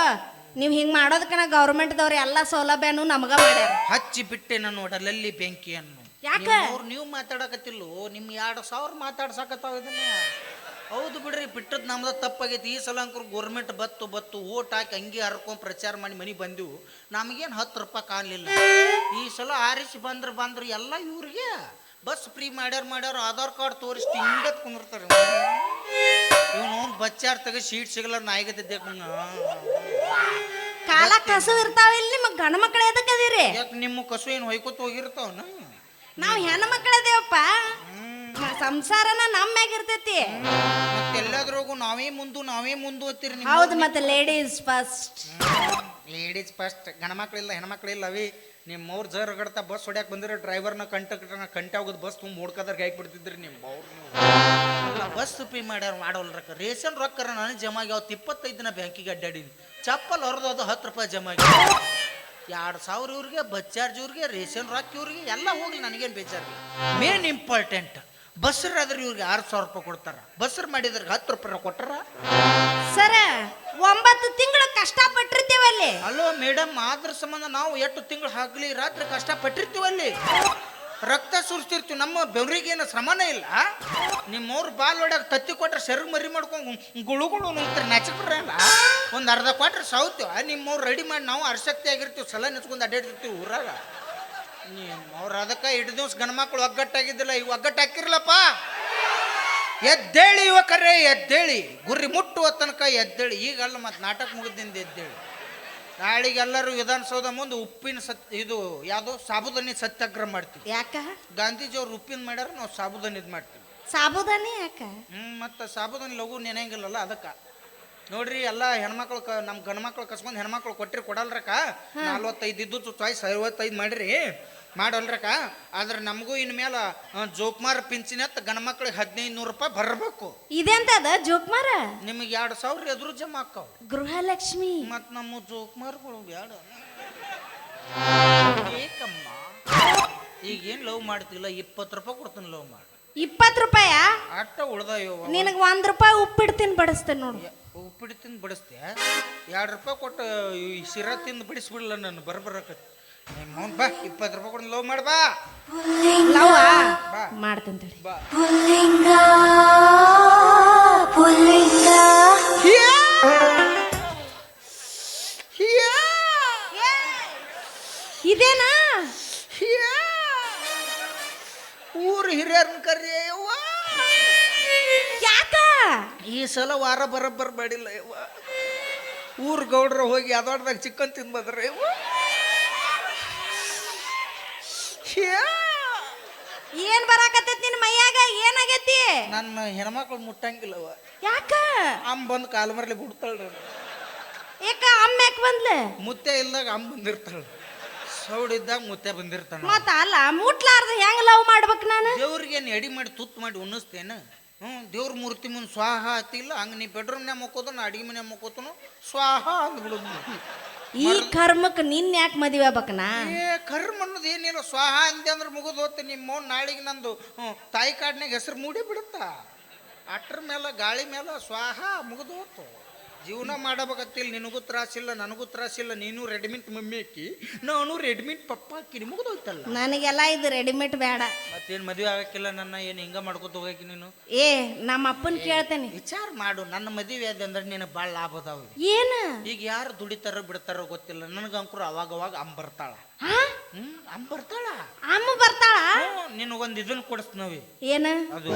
ನೀವು ಹಿಂಗೆ ಮಾಡೋದಕ್ಕನ ಗೌರ್ಮೆಂಟ್ದವ್ರು ಎಲ್ಲ ಸೌಲಭ್ಯನೂ ನಮಗ ಮಾಡ್ಯಾರ. ಹಚ್ಚಿ ಬಿಟ್ಟೆ ನಾನು ಒಡಲಲ್ಲಿ ಬೆಂಕಿಯನ್ನು ಯಾಕ? ಅವ್ರು ನೀವು ಮಾತಾಡಕತ್ತಿಲ್ಲೋ ನಿಮ್ಗೆ ಎರಡು ಸಾವಿರ ಮಾತಾಡ್ಸಕತ್ತಾವ ಇದನ್ನ. ಹೌದು ಬಿಡ್ರಿ ಬಿಟ್ಟದ್ ನಮ್ದು ತಪ್ಪಾಗೈತಿ. ಈ ಸಲ ಅಂಕರು ಗೌರ್ಮೆಂಟ್ ಬತ್ತು ಬತ್ತು ಓಟ್ ಹಾಕಿ ಹಂಗೆ ಹರ್ಕೊಂಡು ಪ್ರಚಾರ ಮಾಡಿ ಮನೆಗೆ ಬಂದಿವು. ನಮಗೇನು ಹತ್ತು ರೂಪಾಯಿ ಕಾಣಲಿಲ್ಲ. ಈ ಸಲ ಆರಿಸಿ ಬಂದ್ರೆ ಬಂದ್ರೆ ಎಲ್ಲ ಇವ್ರಿಗೆ. ಬಸ್ ಫ್ರೀ ಮಾಡ್ಯಾರ ಮಾಡ್ಯಾರ ಆಧಾರ್ ಕಾರ್ಡ್ ತೋರಿಸಿ ಹಿಂಗತ್ ಕುಂದಿರ್ತಾರೆ. ಇವನು ಬಚ್ಚಾರ್ ತೆಗೆ ಸೀಟ್ ಸಿಗಲ್ಲ ನಾಯಿಗದ್ದೆ ಕಾಲ ಕಸು ಇರ್ತಾವ ಇಲ್ಲಿ ನಿಮ್ಮ ಗಂಡ ಮಕ್ಕಳು ಎದಕ್ಕೆ ಅದೀರಿ? ಯಾಕೆ ನಿಮ್ಮ ಕಸು ಏನು ಹೊಯ್ಕೋತ ಹೋಗಿರ್ತಾವನ ನಾವ್ ಹೆಣ್ಣು ಮಕ್ಕಳದೇವಪ್ಪ ಸಂಸಾರನ ನಮ್ಮ ಮ್ಯಾಗ ಇರ್ತೈತಿ. ನಾವೇ ಮುಂದು ನಾವೇ ಮುಂದು ಓದ್ತಿರಿ ಹೌದು ಮತ್ತೆ ಲೇಡೀಸ್ ಫಸ್ಟ್ ಲೇಡೀಸ್ ಫಸ್ಟ್ ಗಣಮಕ್ಳಿಲ್ಲ ಹೆಣ್ಮಕ್ಳಿಲ್ಲ ಅವಿ. ನಿಮ್ಮ ಅವ್ರ ಜರ್ ಗಡ್ತಾ ಬಸ್ ಹೊಡ್ಯಾಕೆ ಬಂದಿರೋ ಡ್ರೈವರ್ನ ಕಂಟ ಕಂಟೆ ಹೋಗೋದು ಬಸ್ ತುಂಬ ಮೂಡ್ಕದ್ರ ಹಾಕಿ ಬಿಡ್ತಿದ್ರಿ ನಿಮ್ಮ ಬಸ್ ಪಿ ಮಾಡ್ಯಾರ ಮಾಡೋಲ್ ರೊಕ್ಕ. ರೇಷನ್ ರೊಕ್ಕರ ನಾನು ಜಮಾ ಅವತ್ತು ಇಪ್ಪತ್ತೈದು ದಿನ ಬ್ಯಾಂಕಿಗೆ ಅಡ್ಡಾಡೀನಿ ಚಪ್ಪಲ್ ಹೊರದು ಅದು ಹತ್ತು ರೂಪಾಯಿ ಜಮಾ ಆಗ್ಯಾವ. ಎರಡು ಸಾವಿರ ಇವ್ರಿಗೆ, ಬಸ್ ಚಾರ್ಜ್ ಇವ್ರಿಗೆ, ರೇಷನ್ ರೊಕ್ಕ ಇವ್ರಿಗೆ, ಎಲ್ಲ ಹೋಗ್ಲಿ, ನನಗೇನು ಬೇಜಾರಿಲ್ಲ ಮೇನ್ ಇಂಪಾರ್ಟೆಂಟ್ ಬಸ್ರಾದ್ರೆ ಇವ್ರಿಗೆ ಆರು ಸಾವಿರ ರೂಪಾಯಿ ಕೊಡ್ತಾರ. ಬಸ್ರ ಮಾಡಿದ್ರೆ ಹತ್ತು ರೂಪಾಯಿ ಕೊಟ್ಟಾರ? ಸರ ಒಂಬತ್ತು ತಿಂಗಳು ಕಷ್ಟಪಟ್ಟಿರ್ತೀವಲ್ಲಿ ಅಲ್ಲೋ. ಮೇಡಮ್ ಅದ್ರ ಸಂಬಂಧ ನಾವು ಎಷ್ಟು ತಿಂಗಳು ಹಾಕ್ಲಿ ರಾತ್ರಿ ಕಷ್ಟ ಕಷ್ಟಪಟ್ಟಿರ್ತೀವಲ್ಲಿ ರಕ್ತ ಸುರಿಸ್ತಿರ್ತೀವಿ ನಮ್ಮ ಬೆವರಿಗೇನು ಶ್ರಮನೇ ಇಲ್ಲ. ನಿಮ್ಮವ್ರು ಬಾಲ್ ಹೊಡ್ಯಾಗ ತತ್ತಿ ಕೊಟ್ರೆ ಶರೀರ ಮರಿ ಮಾಡ್ಕೊಂಡು ಗುಳುಗುಳು ನುಂಗ್ತಾರೆ ನಿಂತ್ರೆ ನಾಚಿಕ್ಬಿಡ್ರಲ್ಲ ಒಂದು ಅರ್ಧ ಕೊಟ್ರೆ ಸಾವ್ತೀವ. ನಿಮ್ಮವ್ರು ರೆಡಿ ಮಾಡಿ ನಾವು ಅರ್ಶಕ್ತಿ ಆಗಿರ್ತೀವಿ ಸಲ ನೆಚ್ಕೊಂಡು ಅಡ್ಡಾಡಿರ್ತೀವಿ ಊರಾಗ. ನಿಮ್ಮವ್ರು ಅದಕ್ಕೆ ಇಟ್ಟು ದಿವ್ಸ ಗಂಡ್ಮಕ್ಳು ಒಗ್ಗಟ್ಟಾಗಿದ್ದಿಲ್ಲ ಈಗ ಒಗ್ಗಟ್ಟು ಹಾಕಿರ್ಲಪ್ಪ. ಎದ್ದೇಳಿ ಯುವಕರೇ ಎದ್ದೇಳಿ. ಗುರಿ ಮುಟ್ಟುವ ತನಕ ಎದ್ದೇಳಿ. ಈಗಲ್ಲ ಮತ್ತೆ ನಾಟಕ ಮುಗಿದಿಂದ ಎದ್ದೇಳಿ. ನಾಳಿಗೆಲ್ಲರೂ ವಿಧಾನಸೌಧ ಮುಂದೆ ಉಪ್ಪಿನ ಸತ್ ಇದು ಯಾವುದು ಸಾಬುದಾನಿ ಸತ್ಯಾಗ್ರಹ ಮಾಡ್ತೀವಿ. ಯಾಕ? ಗಾಂಧೀಜಿಯವ್ರು ಉಪ್ಪಿನ ಮಾಡ್ಯಾರ ನಾವು ಸಾಬುದಾನಿದ್ ಮಾಡ್ತೀವಿ. ಸಾಬುದಾನಿ ಯಾಕ? ಹ್ಞೂ ಮತ್ತು ಸಾಬುದಾನಿ ಲಘು ನೆನೆಯಂಗಿಲ್ಲಲ್ಲ ಅದಕ್ಕೆ. ನೋಡ್ರಿ ಎಲ್ಲ ಹೆಣ್ಮಕ್ಳು ಕ ನಮ್ಮ ಗಂಡ್ಮಕ್ಳು ಕಸ್ಕೊಂಡು ಹೆಣ್ಮಕ್ಳು ಕೊಟ್ಟಿರಿ ಕೊಡಲ್ರಕ್ಕ. ನಲ್ವತ್ತೈದು ಇದ್ದು ಚಾಯ್ಸ್ ಐವತ್ತೈದು ಮಾಡಿರಿ. ಮಾಡಲ್ರಕ್ಕ? ಆದ್ರೆ ನಮಗೂ ಇನ್ಮೇಲೆ ಜೋಕ್ಮಾರ್ ಪಿಂಚಿನತ್ ಗಂಡ್ಮಕ್ಳಿಗೆ ಹದಿನೈದು ನೂರು ರೂಪಾಯಿ ಬರಬೇಕು. ಇದೆಂತದ? ಜೋಕ್ಮಾರ? ನಿಮಗೆ ಎರಡು ಸಾವಿರ ಎದುರು ಜಮಾ ಆಕ್ಕಾವ. ಗೃಹಲಕ್ಷ್ಮಿ. ಮತ್ತು ನಮ್ಮ ಜೋಕ್ಮಾರ್ಗಳು ಬ್ಯಾಡ. ಏಕಮ್ಮ ಏನ್ ಲವ್ ಮಾಡ್ತಿಲ್ಲ ಇಪ್ಪತ್ತು ರೂಪಾಯಿ ಕೊಡ್ತೀನಿ ಲವ್ ಮಾಡಿ. ಇಪ್ಪತ್ತು ರೂಪಾಯ? ಅಟ್ಟ ಉಳ್ದಾಯೋ? ನಿನಗೆ ಒಂದ್ ರೂಪಾಯಿ ಉಪ್ಪಿಡ್ತೀನಿ ಬಡಿಸ್ತೇನೆ ನೋಡು. ಉಪ್ಪಿಡ್ತೀನಿ ಬಡಿಸ್ತೆ ಎರಡು ರೂಪಾಯಿ ಕೊಟ್ಟು ಈ ಶಿರಾ ತಿಂದು ಬಿಡಿಸ್ಬಿಡಲ್ಲ ನಾನು ಬರ್ಬರಕತ್ತಿ. ನಿಮ್ಮ ಬಾ ಇಪ್ಪತ್ತು ರೂಪಾಯಿ ಕೊಟ್ಟು ಲವ್ ಮಾಡಿ ಬಾ. ಲವ್ವ ಬಾ. ಮಾಡ್ತೀನಿ ತಡಿ. ಬಾ. ಪುಲ್ಲಿಂಗ ಪುಲ್ಲಿಂಗ. ಇದೇನಾ? ಊರು ಹಿರಿಯರ್ನ ಕರಿ ಯವ್ವ. ಯಾಕ? ಈ ಸಲ ವಾರ ಬರಬ್ಬರ್ ಮಾಡಿಲ್ಲ ಯವ್ವ. ಊರ್ ಗೌಡ್ರ ಹೋಗಿ ಅದೊಡ್ದಾಗ ಚಿಕ್ಕನ್ ತಿಂದು ಬಂದ್ರೆ ಯವ್ವ. ಏನ್ ಬರಾಕತ್ತೈತಿ ನಿನ್ ಮೈಯಾಗ? ಏನಾಗೈತಿ? ನನ್ನ ಹೆಣ್ಮಕ್ಳು ಮುಟ್ಟಂಗಿಲ್ಲವ. ಯಾಕ? ಅಮ್ಮ ಬಂದು ಕಾಲು ಮರಲಿ ಬಿಡ್ತಾಳ್ರಿ. ಏಕ ಅಮ್ಮ ಯಾಕೆ ಬಂದ್ಲ? ಮುತ್ತೆ ಇಲ್ದಾಗ ಅಮ್ಮ ಬಂದಿರ್ತಾಳ. ಸೌಡಿದ್ದಾಗ ಮುತ್ತೆ ಬಂದಿರ್ತಾನ ಮತ್ತ ಅಲ್ಲ ಮುಟ್ಲಾರ್ದ ಹೆಂಗ್ ಲವ್ ಮಾಡ್ಬೇಕು ನಾನು? ದೇವ್ರಿಗೇನು ಎಡಿ ಮಾಡಿ ತುತ್ತು ಮಾಡಿ ಉಣಿಸ್ತೇನ ಹ್ಞೂ ದೇವ್ರ ಮೂರ್ತಿ ಮುಂದೆ ಸ್ವಾಹ ಆತಿಲ್ಲ ಹಂಗೆ ನೀ ಬೆಡ್ರೂಮ್ನ್ಯಾಗ ಮುಕ್ಕೋದು ನಾ ಅಡಿಗೆ ಮನೆ ಮುಕ್ಕೋತನು ಸ್ವಾಹ ಅಂದ್ಬಿಡುದು ಈ ಕರ್ಮಕ್ಕೆ ನಿನ್ನ ಯಾಕೆ ಮದುವೆ ಆಗ್ಬೇಕನಾ? ಏ ಕರ್ಮ ಅನ್ನೋದು ಏನಿಲ್ಲ ಸ್ವಾಹ ಅಂದೆ ಅಂದ್ರೆ ಮುಗಿದು ಹೋತ ನಿಮ್ಮ ನಾಳಿಗೆ ನಂದು ಹ್ಞೂ ತಾಯಿ ಕಾಡ್ನಾಗ ಹೆಸರು ಮೂಡಿ ಬಿಡುತ್ತಾ? ಅಟ್ರ ಮೇಲೆ ಗಾಳಿ ಮೇಲೆ ಸ್ವಾಹ ಮುಗಿದು ಹೋತು ಜೀವನ ಮಾಡಬೇಕತ್ತಿಲ್ಲ ನಿನಗೂ ತ್ರಾಸಿಲ್ಲ ನನಗೂ ತ್ರಾಸಿಲ್ಲ ನೀನು ರೆಡಿಮೇಡ್ ಮಮ್ಮಿ ಅಕ್ಕಿ ನಾನು ರೆಡಿಮೇಡ್ ಪಪ್ಪ ಅಕ್ಕಿ ಮುಗಿದು ನನಗೆ ನನಗೆಲ್ಲ ಇದು ರೆಡಿಮೇಡ್ ಬೇಡ. ಮತ್ತೇನು ಮದುವೆ ಆಗಕ್ಕಿಲ್ಲ ನನ್ನ ಏನು ಹಿಂಗ ಮಾಡ್ಕೊತ ಹೋಗಕ್ಕೆ ನೀನು? ಏ ನಮ್ಮ ಅಪ್ಪನ ಕೇಳ್ತೇನೆ. ವಿಚಾರ ಮಾಡು ನನ್ನ ಮದುವೆ ಆದ ಅಂದ್ರೆ ನಿನಗೆ ಭಾಳ ಲಾಭ ಅದಾವ. ಏನ? ಈಗ ಯಾರು ದುಡಿತಾರೋ ಬಿಡ್ತಾರೋ ಗೊತ್ತಿಲ್ಲ ನನಗಂಕರು ಅವಾಗ ಅವಾಗ ಅಮ್ಮ ಬರ್ತಾಳ. ಹಾ ಹ್ಮ್ ಅಮ್ಮ ಬರ್ತಾಳ? ಅಮ್ಮ ಬರ್ತಾಳ? ನಿನಗೊಂದು ಇದನ್ನ ಕೊಡಿಸ್ತೀವಿ ಏನ? ಅದು.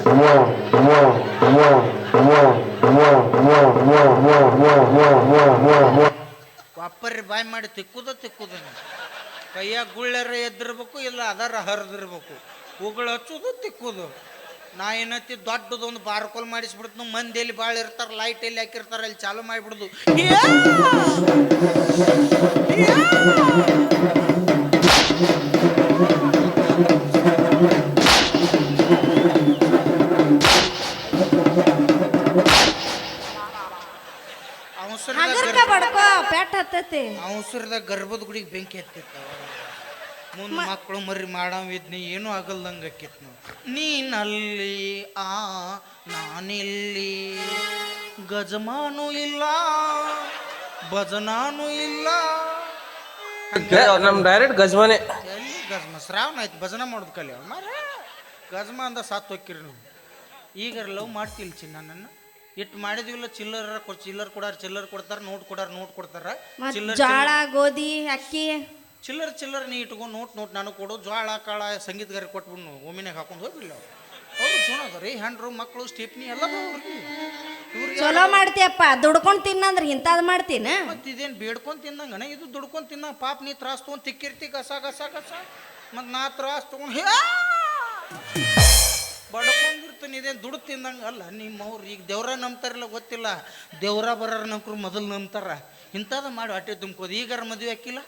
ವಾಪರ್ರಿ ಬಾಯಿ ಮಾಡಿ ತಿಕ್ಕುದ ತಿಕ್ಕುದ ಕೈಯಾಗ ಗುಳ್ಳರ ಎದ್ದಿರ್ಬೇಕು, ಇಲ್ಲ ಅದರ ಹರಿದಿರ್ಬೇಕು. ಉಗುಳು ಹಚ್ಚುದು ತಿಕ್ಕುದು. ನಾ ಏನತ್ತಿ ದೊಡ್ಡದೊಂದು ಬಾರ್ಕೋಲ್ ಮಾಡಿಸ್ಬಿಡ್ತು ಮಂದಿ ಎಲ್ಲಿ ಭಾಳ ಇರ್ತಾರ ಲೈಟ್ ಎಲ್ಲಿ ಹಾಕಿರ್ತಾರ, ಅಲ್ಲಿ ಚಾಲು ಮಾಡಿಬಿಡುದು. ಹಗರ್ಕ ಬಡ್ಕೋ ಪೆಟ್ ಹತ್ತೈತಿ. ಅವಸರದಾಗ ಗರ್ಭದ ಗುಡಿಗೆ ಬೆಂಕಿ ಹತ್ತಿತ್ತ ಮುಂದೆ ಮಕ್ಕಳು ಮರಿ ಮಾಡವಿದ್ನಿ ಏನು ಆಗಲ್ದಂಗ ಅಕ್ಕಿತ್ ನಾವು ನೀನಲ್ಲಿ ಆ ನಾನಿಲ್ಲಿ. ಗಜಮಾನು ಇಲ್ಲ ಭಜನಾನು ಇಲ್ಲ. ನಮ್ ಡೈರೆಕ್ಟ್ ಗಜ್ಮನೆ. ಎಲ್ಲಿ ಗಜ್ಮ? ಶ್ರಾವಣ ಆಯ್ತು ಭಜನ ಮಾಡೋದು ಕಲಿ ಮಾರ ಗಜ್ಮ ಅಂದ ಸಾತ್ ಹೋಕ್ಕಿರಿ ನೀವು. ಈಗ ಲವ್ ಮಾಡ್ತಿಲ್ಚಿ ಚಿನ್ನ ನನ್ನ ಇಟ್ಟು ಮಾಡಿದಿವಿಲ್ಲ ಚಿಲ್ಲರ ಕೊ ಚಿಲ್ಲರ್ ಕೊಡಾರ ಚಿಲ್ಲರ್ ಕೊಡ್ತಾರ ನೋಟ್ ಕೊಡಾರ ನೋಟ್ ಕೊಡ್ತಾರ ಚಿಲ್ಲರ್ ಜೋಳ ಗೋಧಿ ಅಕ್ಕಿ. ಚಿಲ್ಲರ್ ಚಿಲ್ಲರ್ ನೀ ಇಟ್ಕೊಂಡು ನೋಟ್ ನೋಟ್ ನಾನು ಕೊಡು. ಜ್ವಾಳ ಕಾಳ ಸಂಗೀತಗಾರ ಕೊಟ್ಬಿಡು ಒಮ್ಮಿನಾಗ ಹಾಕೊಂಡು ಹೋಗಿಲ್ಲ ಅವ್ರು. ಜೋಣ ಅದ ರೀ. ಹೆಣ್ರು ಮಕ್ಕಳು ಸ್ಟೀಪ್ನಿ ಎಲ್ಲ ಅದಾವ್ ಅವ್ರಿಗೆ ಇವ್ರಿಗೆ ಚಲೋ ಮಾಡ್ತೀಯಪ್ಪ. ದುಡ್ಕೊಂಡು ತಿನ್ನಂದ್ರ ಇಂಥದ್ ಮಾಡ್ತೀನಿ. ಮತ್ತೆ ಇದೇನು ಬೇಡ್ಕೊಂಡು ತಿಂದಂಗನ ಇದು ದುಡ್ಕೊಂಡ್ ತಿನ್ನ ಪಾಪ ನೀ ತ್ರಾಸ್ ತೊಗೊಂಡು ತಿಕ್ಕಿರ್ತಿ ಕಸ ಕಸ ಕಸ ಮತ್ತು ನಾ ತ್ರಾಸ್ ತೊಗೊಂಡು ಹೇ! ಬಡ್ಕೊಂಡಿರ್ತೀನಿ ಇದೇನು ದುಡ್ಡು ತಿಂದಂಗೆ ಅಲ್ಲ. ನಿಮ್ಮ ಅವ್ರು ಈಗ ದೇವ್ರ ನಂಬ್ತಾರಲ್ಲ ಗೊತ್ತಿಲ್ಲ. ದೇವ್ರ ಬರೋರು ನಂಬ್ರು ಮೊದಲು ನಂಬ್ತಾರ. ಇಂಥದ್ದು ಮಾಡಿ ಹೊಟ್ಟೆ ತುಂಬ್ಕೋದು ಈಗಾರ ಮದುವೆ ಹಾಕಿಲ್ಲ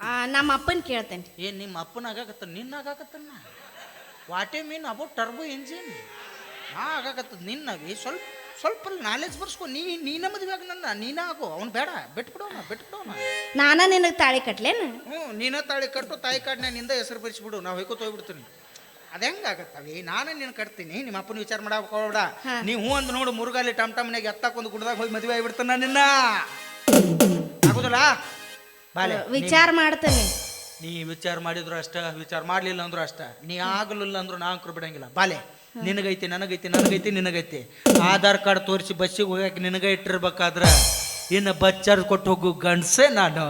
ಆ, ನಮ್ಮ ಅಪ್ಪನ ಕೇಳ್ತೇನೆ. ಏ ನಿಮ್ಮ ಅಪ್ಪನ ಆಗಾಕತ್ತ ನಿನ್ನ ಆಗಾಕತ್ತನ್ನ? ವಾಟೆ ಮೀನ್ ಅಬೌಟ್ ಟರ್ಬೋ ಇಂಜಿನ್ ನಾ ಆಗಾಕತ್ತದ ನಿನ್ನವಿ ಸ್ವಲ್ಪ ಸ್ವಲ್ಪ ನಾಲೆಜ್ ಬರ್ಸ್ಕೊ. ನೀ ನೀನ ಮದುವೆ ಆಗ ನನ್ನ ನೀನ ಆಗು. ಅವ್ನು ಬೇಡ ಬಿಟ್ಬಿಡೋಣ ಬಿಟ್ಬಿಡೋಣ. ನಾನ ನಿನಗೆ ತಾಳಿ ಕಟ್ಲೇನು? ಹ್ಞೂ ನೀನ ತಾಳಿ ಕಟ್ಟು ತಾಯಿ ಕಾಡ್ನ ನಿಂದ ಹೆಸರು ಬರಿಸ್ಬಿಡು. ನಾವು ಹೊಯ್ಕೋತ ಹೋಗ್ಬಿಡ್ತೀನಿ. ಅದಂಗಾಗತ್ತವೆ ನಾನು ನಿನ್ನ ಕಟ್ತೀನಿ. ನಿಮ್ಮ ಅಪ್ಪನ ವಿಚಾರ ಮಾಡಕ್ ನೀವು ನೀ ಹೂ ಅಂದ್ ನೋಡು ಮುರುಗಾಲಿ ಟಮ್ ಟಮ್ನಾಗ ಎತ್ತಾಕ ಒಂದು ಗುಡ್ದಾಗ ಹೋಗಿ ಮದುವೆ ಆಗ್ಬಿಡ್ತಾನ ನಿನ್ನ. ಆಗುದಿಲ್ಲ? ಬಾಲೆ ವಿಚಾರ ಮಾಡ್ತೇನೆ. ನೀ ವಿಚಾರ ಮಾಡಿದ್ರು ಅಷ್ಟ ವಿಚಾರ ಮಾಡ್ಲಿಲ್ಲ ಅಂದ್ರು ಅಷ್ಟ. ನೀ ಆಗಲಿಲ್ಲ ಅಂದ್ರು ನಾ ಅಂಕರು ಬಿಡಂಗಿಲ್ಲ. ಬಾಲೆ ನಿನಗೈತಿ ನನಗೈತಿ ನನಗೈತಿ ನಿನಗೈತಿ. ಆಧಾರ್ ಕಾರ್ಡ್ ತೋರಿಸಿ ಬಸ್ಸಿಗೆ ಹೋಗಕ್ಕೆ ನಿನಗ ಇಟ್ಟಿರ್ಬೇಕಾದ್ರ ಇನ್ನು ಬಚ್ಚಾರ್ ಕೊಟ್ಟು ಹೋಗು ಗಂಡ್ಸೆ ನಾನು.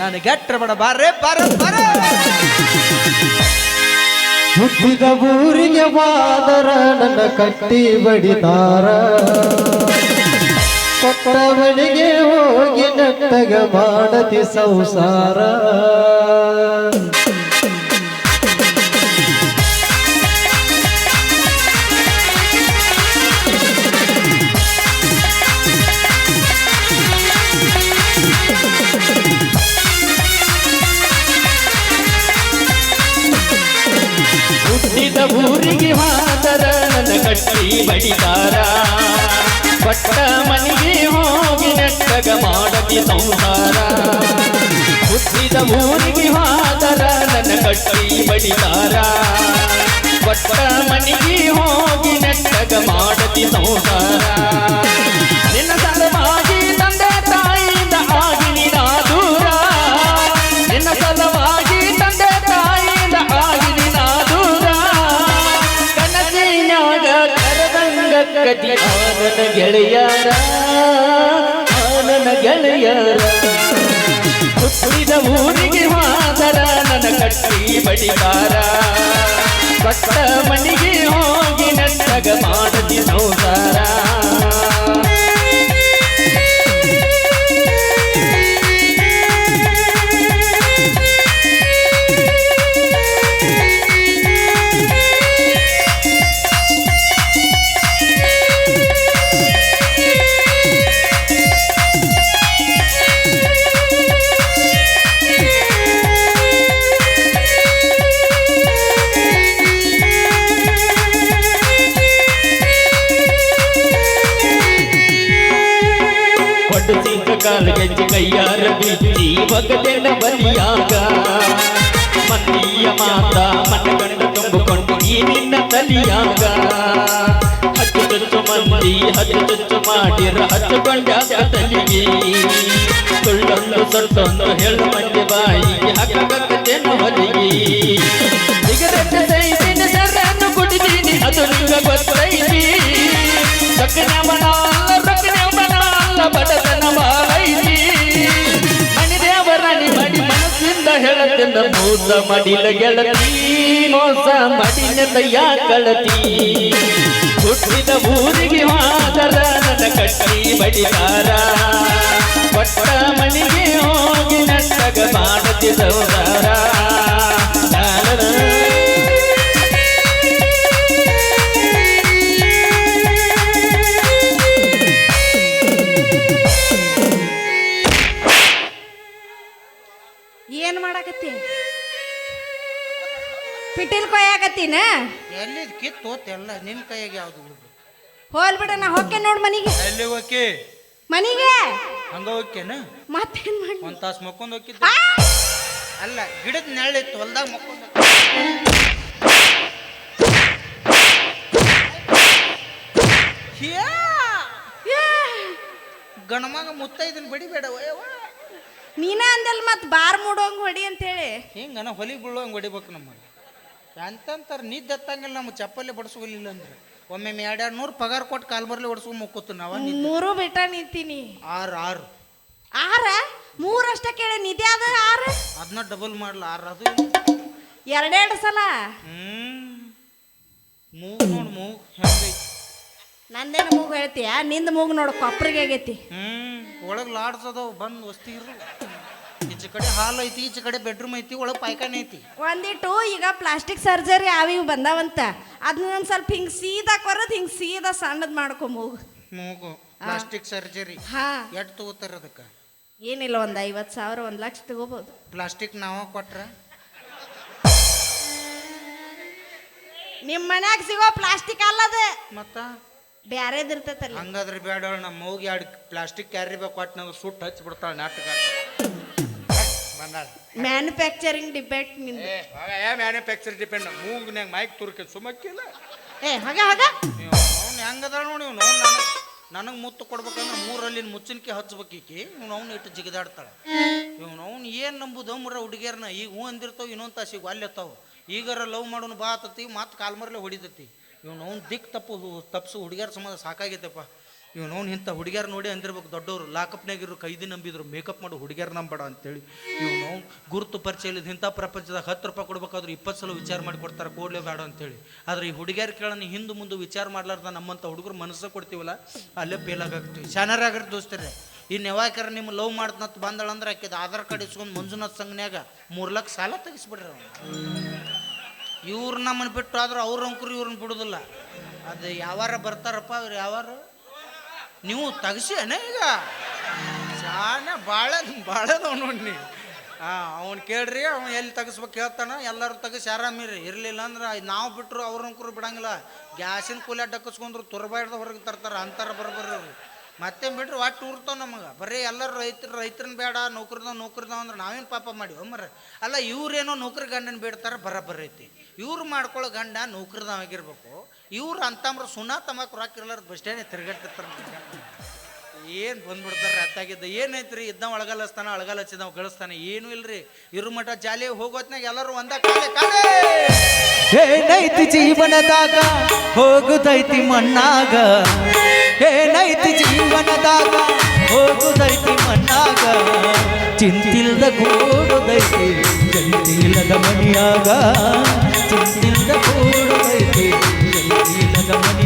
ನಾನು ಗೆಟ್ರ ಬೇಡ ಬಾರೆ ಬಾರ ಬಾರೆ. ಹುಟ್ಟಿದ ಊರಿಗೆ ಬಾದರ ನನ್ನ ಕಟ್ಟಿ ಬಡಿತಾರ. ಕೊಟ್ಟವಳಿಗೆ ಹೋಗಿ ನಟ್ಟಗ ಮಾಡತಿ ಸಂಸಾರ. ಕಟ್ಟಿ ಬಡಿತಾರ. ಪಟ್ಟ ಮನೆಗೆ ಹೋಗಿ ನೆಟ್ಟಗ ಮಾಡತಿ ಸಂಹಾರ ಹುಟ್ಟಿದ ಊರಿಗೆ ಹಾದರ ನನ್ನ ಕಟ್ಟಿ ಬಡಿತಾರ. ಪಟ್ಟ ಮನೆಗೆ ಹೋಗಿ ನೆಟ್ಟಗ ಮಾಡತಿ ಸಂಹಾರ ನಿನ್ನ ಸಲವಾಗಿ ತಂದೆ ತಾಯಿಯಿಂದ ಆಗಿ ನೀನ ದೂರ ನಿನ್ನ ಸಲವಾಗಿ ಕತಿ ಆನನ ಗೆಳೆಯರ ಆನನ ಗೆಳೆಯರ ಹುಟ್ಟಿದ ಊರಿಗೆ ಮಾತರ ನನ್ನ ಕಟ್ಟಿ ಬಡಿದಾರ ಕಟ್ಟ ಮನೆಗೆ ಹೋಗಿ ನಟ್ಟಗ ಮಾಡದಿ ಸಂಸಾರ ಹಚ್ಚುಕೊಂಡ್ಯಾಗ ತಲಿಗೆ ಸುಳ್ಳನ್ನು ಸೊಟ್ಟೊಂದು ಹೇಳು ಮಂದಿ ಬಾಯಿ ಹಕ್ಕತ್ತೇನು ಹೊಲಿಗೆ ಸಿಗರೆಟ್ ಸೈತಿನ ಸರ್ರನ್ನು ಕುಡಿದೀನಿ ಅದು ನಿಂಗ ಗೊತ್ತೈತಿ. ಸಕ್ಕನೆ ಸಕ್ಕನ ಮನ ಅಲ್ಲ ಬಡತನ ಮಾಲೈತಿ. ಮನಿ ದೇವರಾಣಿ ಮಾಡಿ ಮನಸ್ಸಿಂದ ಹೇಳತ್ತಿಂದ ಮೋಸ ಮಡಿಲ ಗೆಳತಿ, ಮೋಸ ಮಾಡಿದ ಯಾಕಳತಿ ಹುಟ್ಟಿದ ಊರಿಗೆ ಮಾದರ ನನ್ನ ಕಟ್ಟಿ ಬಡಿದಾರ ಪಟ್ಟ ಮನೆಗೆ ಹೋಗಿ ನಟ್ಟಗ ಮಾಡತಿ ಪಿಟೀಲ್ ಕೊಯ್ಯಾಕತ್ತೀನ ಎಲ್ಲಿ ಕಿತ್ತು ಎಲ್ಲ ನಿನ್ನ ಕೈಯಾಗ ಯಾವ್ದು ಉಳ್ದು? ಹೋಲ್ ಬಿಡ ನಾ ಹೋಕೆ ನೋಡ್ ಮನಿಗೆ. ಎಲ್ಲಿ ಹೋಕೆ ಮನಿಗೆ? ಹಂಗ ಓಕೆನ ಮತ್ತೇನ್ ಮಾಡಿ ಒಂದ್ ತಾಸ್ ಮಕ್ಕೊಂಡ್ ಹೋಗಿದ್ದ ಅಲ್ಲ ಗಿಡದ ನೆರಳಿತ್ತು ಹೊಲ್ದಾಗ ಮಕ್ಕೊಂಡ್ ಗಣಮಗ ಮುತ್ತೈದನ್ ಬಡಿಬೇಡ ವಯವ್ವ. ನೀನ ಅಂದಲ್ ಮತ್ ಬಾರ್ ಮೂಡೋಂಗ್ ಹೊಡಿ ಅಂತ ಹೇಳಿ ಹಿಂಗನ ಹೊಲಿ ಬೀಳೋಂಗ್ ಹೊಡಿಬೇಕು ನಮಗೆ ಅಂತಂತಾರ ನಿದ್ದೆ ಹತ್ತಂಗಿಲ್ಲ ನಮ್ಮ ಚಪ್ಪಲಿ ಬಡಿಸ್ಕೊಲಿಲ್ಲ ಅಂದ್ರೆ. ಒಮ್ಮೆ ಎರಡೆರಡು ನೂರು ಪಗಾರ ಕೊಟ್ಟು ಕಾಲ್ಬರ್ಲಿ ಹೊಡ್ಸ್ಕೊಂಡ್ ಮುಕ್ಕೋತು ನಾವ ನಿದ್ದೆ. ಮೂರು ಬಿಟ್ಟ ನಿಂತೀನಿ. ಆರು ಆರು. ಆರ? ಮೂರಷ್ಟ ಕೇಳಿ ನಿಧಿ ಅದ ಆರು? ಅದನ್ನ ಡಬಲ್ ಮಾಡ್ಲ ಆರು ಅದು? ಎರಡೆರಡು ಸಲ? ಹ್ಮ್. ಮೂಗ್ ನೋಡು ಮೂಗ್ ಹೆಂಗೈತಿ? ನಂದೇನು ಮೂಗು ಹೇಳ್ತೀಯ? ನಿಂದ ಮೂಗು ನೋಡು ಕೊಪ್ಪರಿಗೆ ಆಗೈತಿ. ಹ್ಮ್. ಒಳಗ್ ಲಾಡ್ಸದವ್ ಬಂದ್ ವಸ್ತಿ ಇರು ಈಚೆ ಕಡೆ ಹಾಲ್ ಐತಿ ಈಚೆ ಕಡೆ ಬೆಡ್ರೂಮ್ ಐತಿ ಒಳಗೆ ಪಾಯ್ಕಾನೆ ಐತಿ. ಒಂದಿಟ್ಟು ಈಗ ಪ್ಲಾಸ್ಟಿಕ್ ಸರ್ಜರಿ ಅವು ಇವು ಬಂದಾವಂತ. ಅದನ್ನ ಒಂದ್ ಸ್ವಲ್ಪ ಹಿಂಗ್ ಸೀದಾ ಕೊರದ್ ಹಿಂಗ್ ಸೀದಾ ಸಣ್ಣದ್ ಮಾಡ್ಕೊಂಬೋಗು ಮೂಗು. ಪ್ಲಾಸ್ಟಿಕ್ ಸರ್ಜರಿ ಹಾ. ಎಟ್ ತಗೋತಾರ ಅದಕ್ಕೆ? ಏನಿಲ್ಲ ಒಂದ್ ಐವತ್ ಸಾವಿರ ಒಂದ್ ಲಕ್ಷ ತಗೋಬಹುದು ಪ್ಲಾಸ್ಟಿಕ್ ನಾವ ಕೊಟ್ರ? ನಿಮ್ಮ ಮನ್ಯಾಗ ಸಿಗೋ ಪ್ಲಾಸ್ಟಿಕ್ ಅಲ್ಲದ. ಮತ್ತ? ಬ್ಯಾರೇದ್ ಇರ್ತೈತಲ್ಲ. ಹಂಗಾದ್ರೆ ಬೇಡ ನಮ್ಮ ಮೂಗಿ ಎರಡು ಪ್ಲಾಸ್ಟಿಕ್ ಕ್ಯಾರಿ ಬೇಕು ಕೊಟ್ಟು ನಂಗೆ ಸುಟ್ಟು ಹಚ್ಚಿ ಬಿಡ್ತಾಳೆ ನಾಟಕ. ಬಂದಾಳ. ಮ್ಯಾನುಫ್ಯಾಕ್ಚರಿಂಗ್ ಡಿಪೆಂಡ್ ನಿಂದು. ಏ ಆಗ ಮ್ಯಾನುಫ್ಯಾಕ್ಚರ್ ಡಿಪೆಂಡ್ ಮೂಗ್ನ್ಯಾಗ ಮೈಕ್ ತುರ್ಕೆ ಸುಮಕ್ಕಿಲ್ಲ. ಏ ಹಾಗ ಹಾಗ. ಅವ್ನು ಹೆಂಗದ ನೋಡಿ ಇವ್ನು. ನನಗೆ ನನಗೆ ಮುತ್ತು ಕೊಡ್ಬೇಕಂದ್ರೆ ಮೂರಲ್ಲಿ ಮುಚ್ಚನಿಕೆ ಹಚ್ಬೇಕು ಈಕಿ ಇವ್ನು ಅವ್ನು ಇಟ್ಟು ಜಿಗಿದಾಡ್ತಾಳೆ. ಇವ್ನು ಅವ್ನು ಏನು ನಂಬುದು ಮುರ ಹುಡುಗಿಯರ್ನ. ಈಗ ಹೂ ಅಂದಿರ್ತಾವ ಇನ್ನೊಂದು ತಾಸಿಗೆ ಅಲ್ಲೆತ್ತಾವ ಈಗಾರ ಲವ್ ಮಾಡೋನು ಬಾ ಆತತಿ ಮತ್ತೆ ಕಾಲ್ಮರ್ಲೆ ಹೊಡಿತತಿ. ಇವ್ನು ಅವ್ನು ದಿಕ್ ತಪ್ಪು ತಪ್ಸು ಹುಡುಗಿಯರ ಸಂಬಂಧ ಸಾಕಾಗೈತಪ್ಪ. ಇವ್ನು ಅವ್ನು ಇಂಥ ಹುಡುಗಿಯರ್ ನೋಡಿ ಅಂದಿರ್ಬೇಕು, ದೊಡ್ಡವರು ಲಾಕಪ್ನಾಗಿರೋ ಕೈದಿ ನಂಬಿದ್ರು, ಮೇಕಪ್ ಮಾಡು, ಹುಡುಗಿಯರ್ ನಂಬಡ ಅಂತೇಳಿ. ಇವ್ನು ಅವ್ನು ಗುರುತು ಪರಿಚಯ ಇಲ್ಲದ ಇಂಥ ಪ್ರಪಂಚದಾಗ ಹತ್ತು ರೂಪಾಯಿ ಕೊಡ್ಬೇಕಾದ್ರೆ ಇಪ್ಪತ್ತು ಸಲ ವಿಚಾರ ಮಾಡಿ ಕೊಡ್ತಾರೆ, ಕೊಡಲೇ ಬೇಡ ಅಂತೇಳಿ. ಆದ್ರೆ ಈ ಹುಡುಗಿಯರ್ ಕೇಳೋಣ ಹಿಂದೆ ಮುಂದೆ ವಿಚಾರ ಮಾಡ್ಲಾರ್ದ ನಮ್ಮಂಥ ಹುಡುಗರು ಮನಸ್ಸು ಕೊಡ್ತೀವಲ್ಲ, ಅಲ್ಲೇ ಫೇಲ್ ಆಗಾಗ್ತೀವಿ ಶಾನರಾಗ್ರಿ ದೋಸ್ತರೇ ಇನ್ನು ಯಾವಾಗಾರ ನಿಮ್ಮ ಲವ್ ಮಾಡ್ತನತ್ ಬಂದಳಂದ್ರೆ ಆಕೆದು ಆಧಾರ್ ಕಾರ್ಡ್ ಇಸ್ಕೊಂಡು ಮಂಜುನಾಥ್ ಸಂಘನ್ಯಾಗ ಮೂರು ಲಕ್ಷ ಸಾಲ ತೆಗಿಸ್ಬಿಡ್ರಿ ಇವ್ರು ನಮ್ಮನ್ನು ಬಿಟ್ಟು ಆದ್ರೆ ಅವ್ರ ಅಂಕರು ಇವ್ರನ್ನ ಬಿಡೋದಿಲ್ಲ. ಅದು ಯಾವಾರ ಬರ್ತಾರಪ್ಪ ಅವ್ರು ಯಾವಾರ? ನೀವು ತೆಗ್ಸೇನ ಈಗ. ಸಾನ ಭಾಳ ಭಾಳದವ್ ನೋಡಿ ಹಾಂ ಅವ್ನು ಕೇಳ್ರಿ, ಅವ್ನು ಎಲ್ಲಿ ತೆಗಿಸ್ಬೇಕು ಹೇಳ್ತಾನ. ಎಲ್ಲರೂ ತೆಗಿಸಿ ಆರಾಮಿರಿ ಇರಲಿಲ್ಲ ಅಂದ್ರೆ ನಾವು ಬಿಟ್ಟರು ಅಂಕರು ಬಿಡಂಗಿಲ್ಲ. ಗ್ಯಾಸಿನ ಕೂಲೆ ಡಕ್ಕಸ್ಕೊಂಡ್ರು ತುರ್ಬಾಡ್ದ ಹೊರಗೆ ತರ್ತಾರೆ, ಅಂತಾರೆ ಬರ್ಬರ್ರಿ ಮತ್ತೆ ಬಿಡ್ರಿ ಒಟ್ಟು ಊರ್ತಾವ ನಮಗೆ? ಬರೀ ಎಲ್ಲರೂ ರೈತರು ರೈತರನ್ನ ಬೇಡ, ನೌಕರಿದವ್ ನೌಕರಿದವ್ ಅಂದ್ರೆ ನಾವೇನು ಪಾಪ ಮಾಡಿ ಮರ ಅಲ್ಲ, ಇವ್ರೇನೋ ನೌಕರಿ ಗಂಡನ ಬೇಡ್ತಾರೆ ಬರ ಬರೈತಿ ಇವ್ರು ಮಾಡ್ಕೊಳ್ಳೋ ಗಂಡ ನೌಕರಿದವ್ ಆಗಿರ್ಬೇಕು. ಇವ್ರು ಅಂತಂದ್ರೆ ಸುನಾ ತಮ್ಮ ರೊಕ್ಕ ಇರ್ಲಾರ್ದು ಬಸ್ ತಿರ್ಗಾಡ್ತಿರ್ತಾರೆ ಏನು ಬಂದ್ಬಿಡ್ತಾರೆ ಅತ್ತಾಗಿದ್ದ ಏನೈತ್ರಿ ಇದ್ದ ಒಳಗಲ್ ಹಚ್ತಾನ ಒಳಗಲ್ ಹಚ್ಚಿದ ಗಳಿಸ್ತಾನೆ? ಏನು ಇಲ್ರಿ. ಇರು ಮಠ ಜಾಲಿ ಹೋಗೋತ್ನಾಗ ಎಲ್ಲರೂ ಒಂದ ಕಾಲೆ ಏನೈತಿ ಜೀವನದಾಗ? ಹೋಗುದೈತಿ ಮಣ್ಣಾಗ. ಏನೈತಿ ಜೀವನದಾಗ? ಹೋಗುದೈತಿ ಮಣ್ಣಾಗ. ಚಿಂತಿಲ್ದ ಕೂಡುದೈತಿ, ಚಂತಿಲ್ಲದ ಮನಿಯಾಗ ಚಿಂತಿಲ್ದ ಕೂಡುದೈತಿ, ಚಂತಿಲ್ಲದ ಮನಿ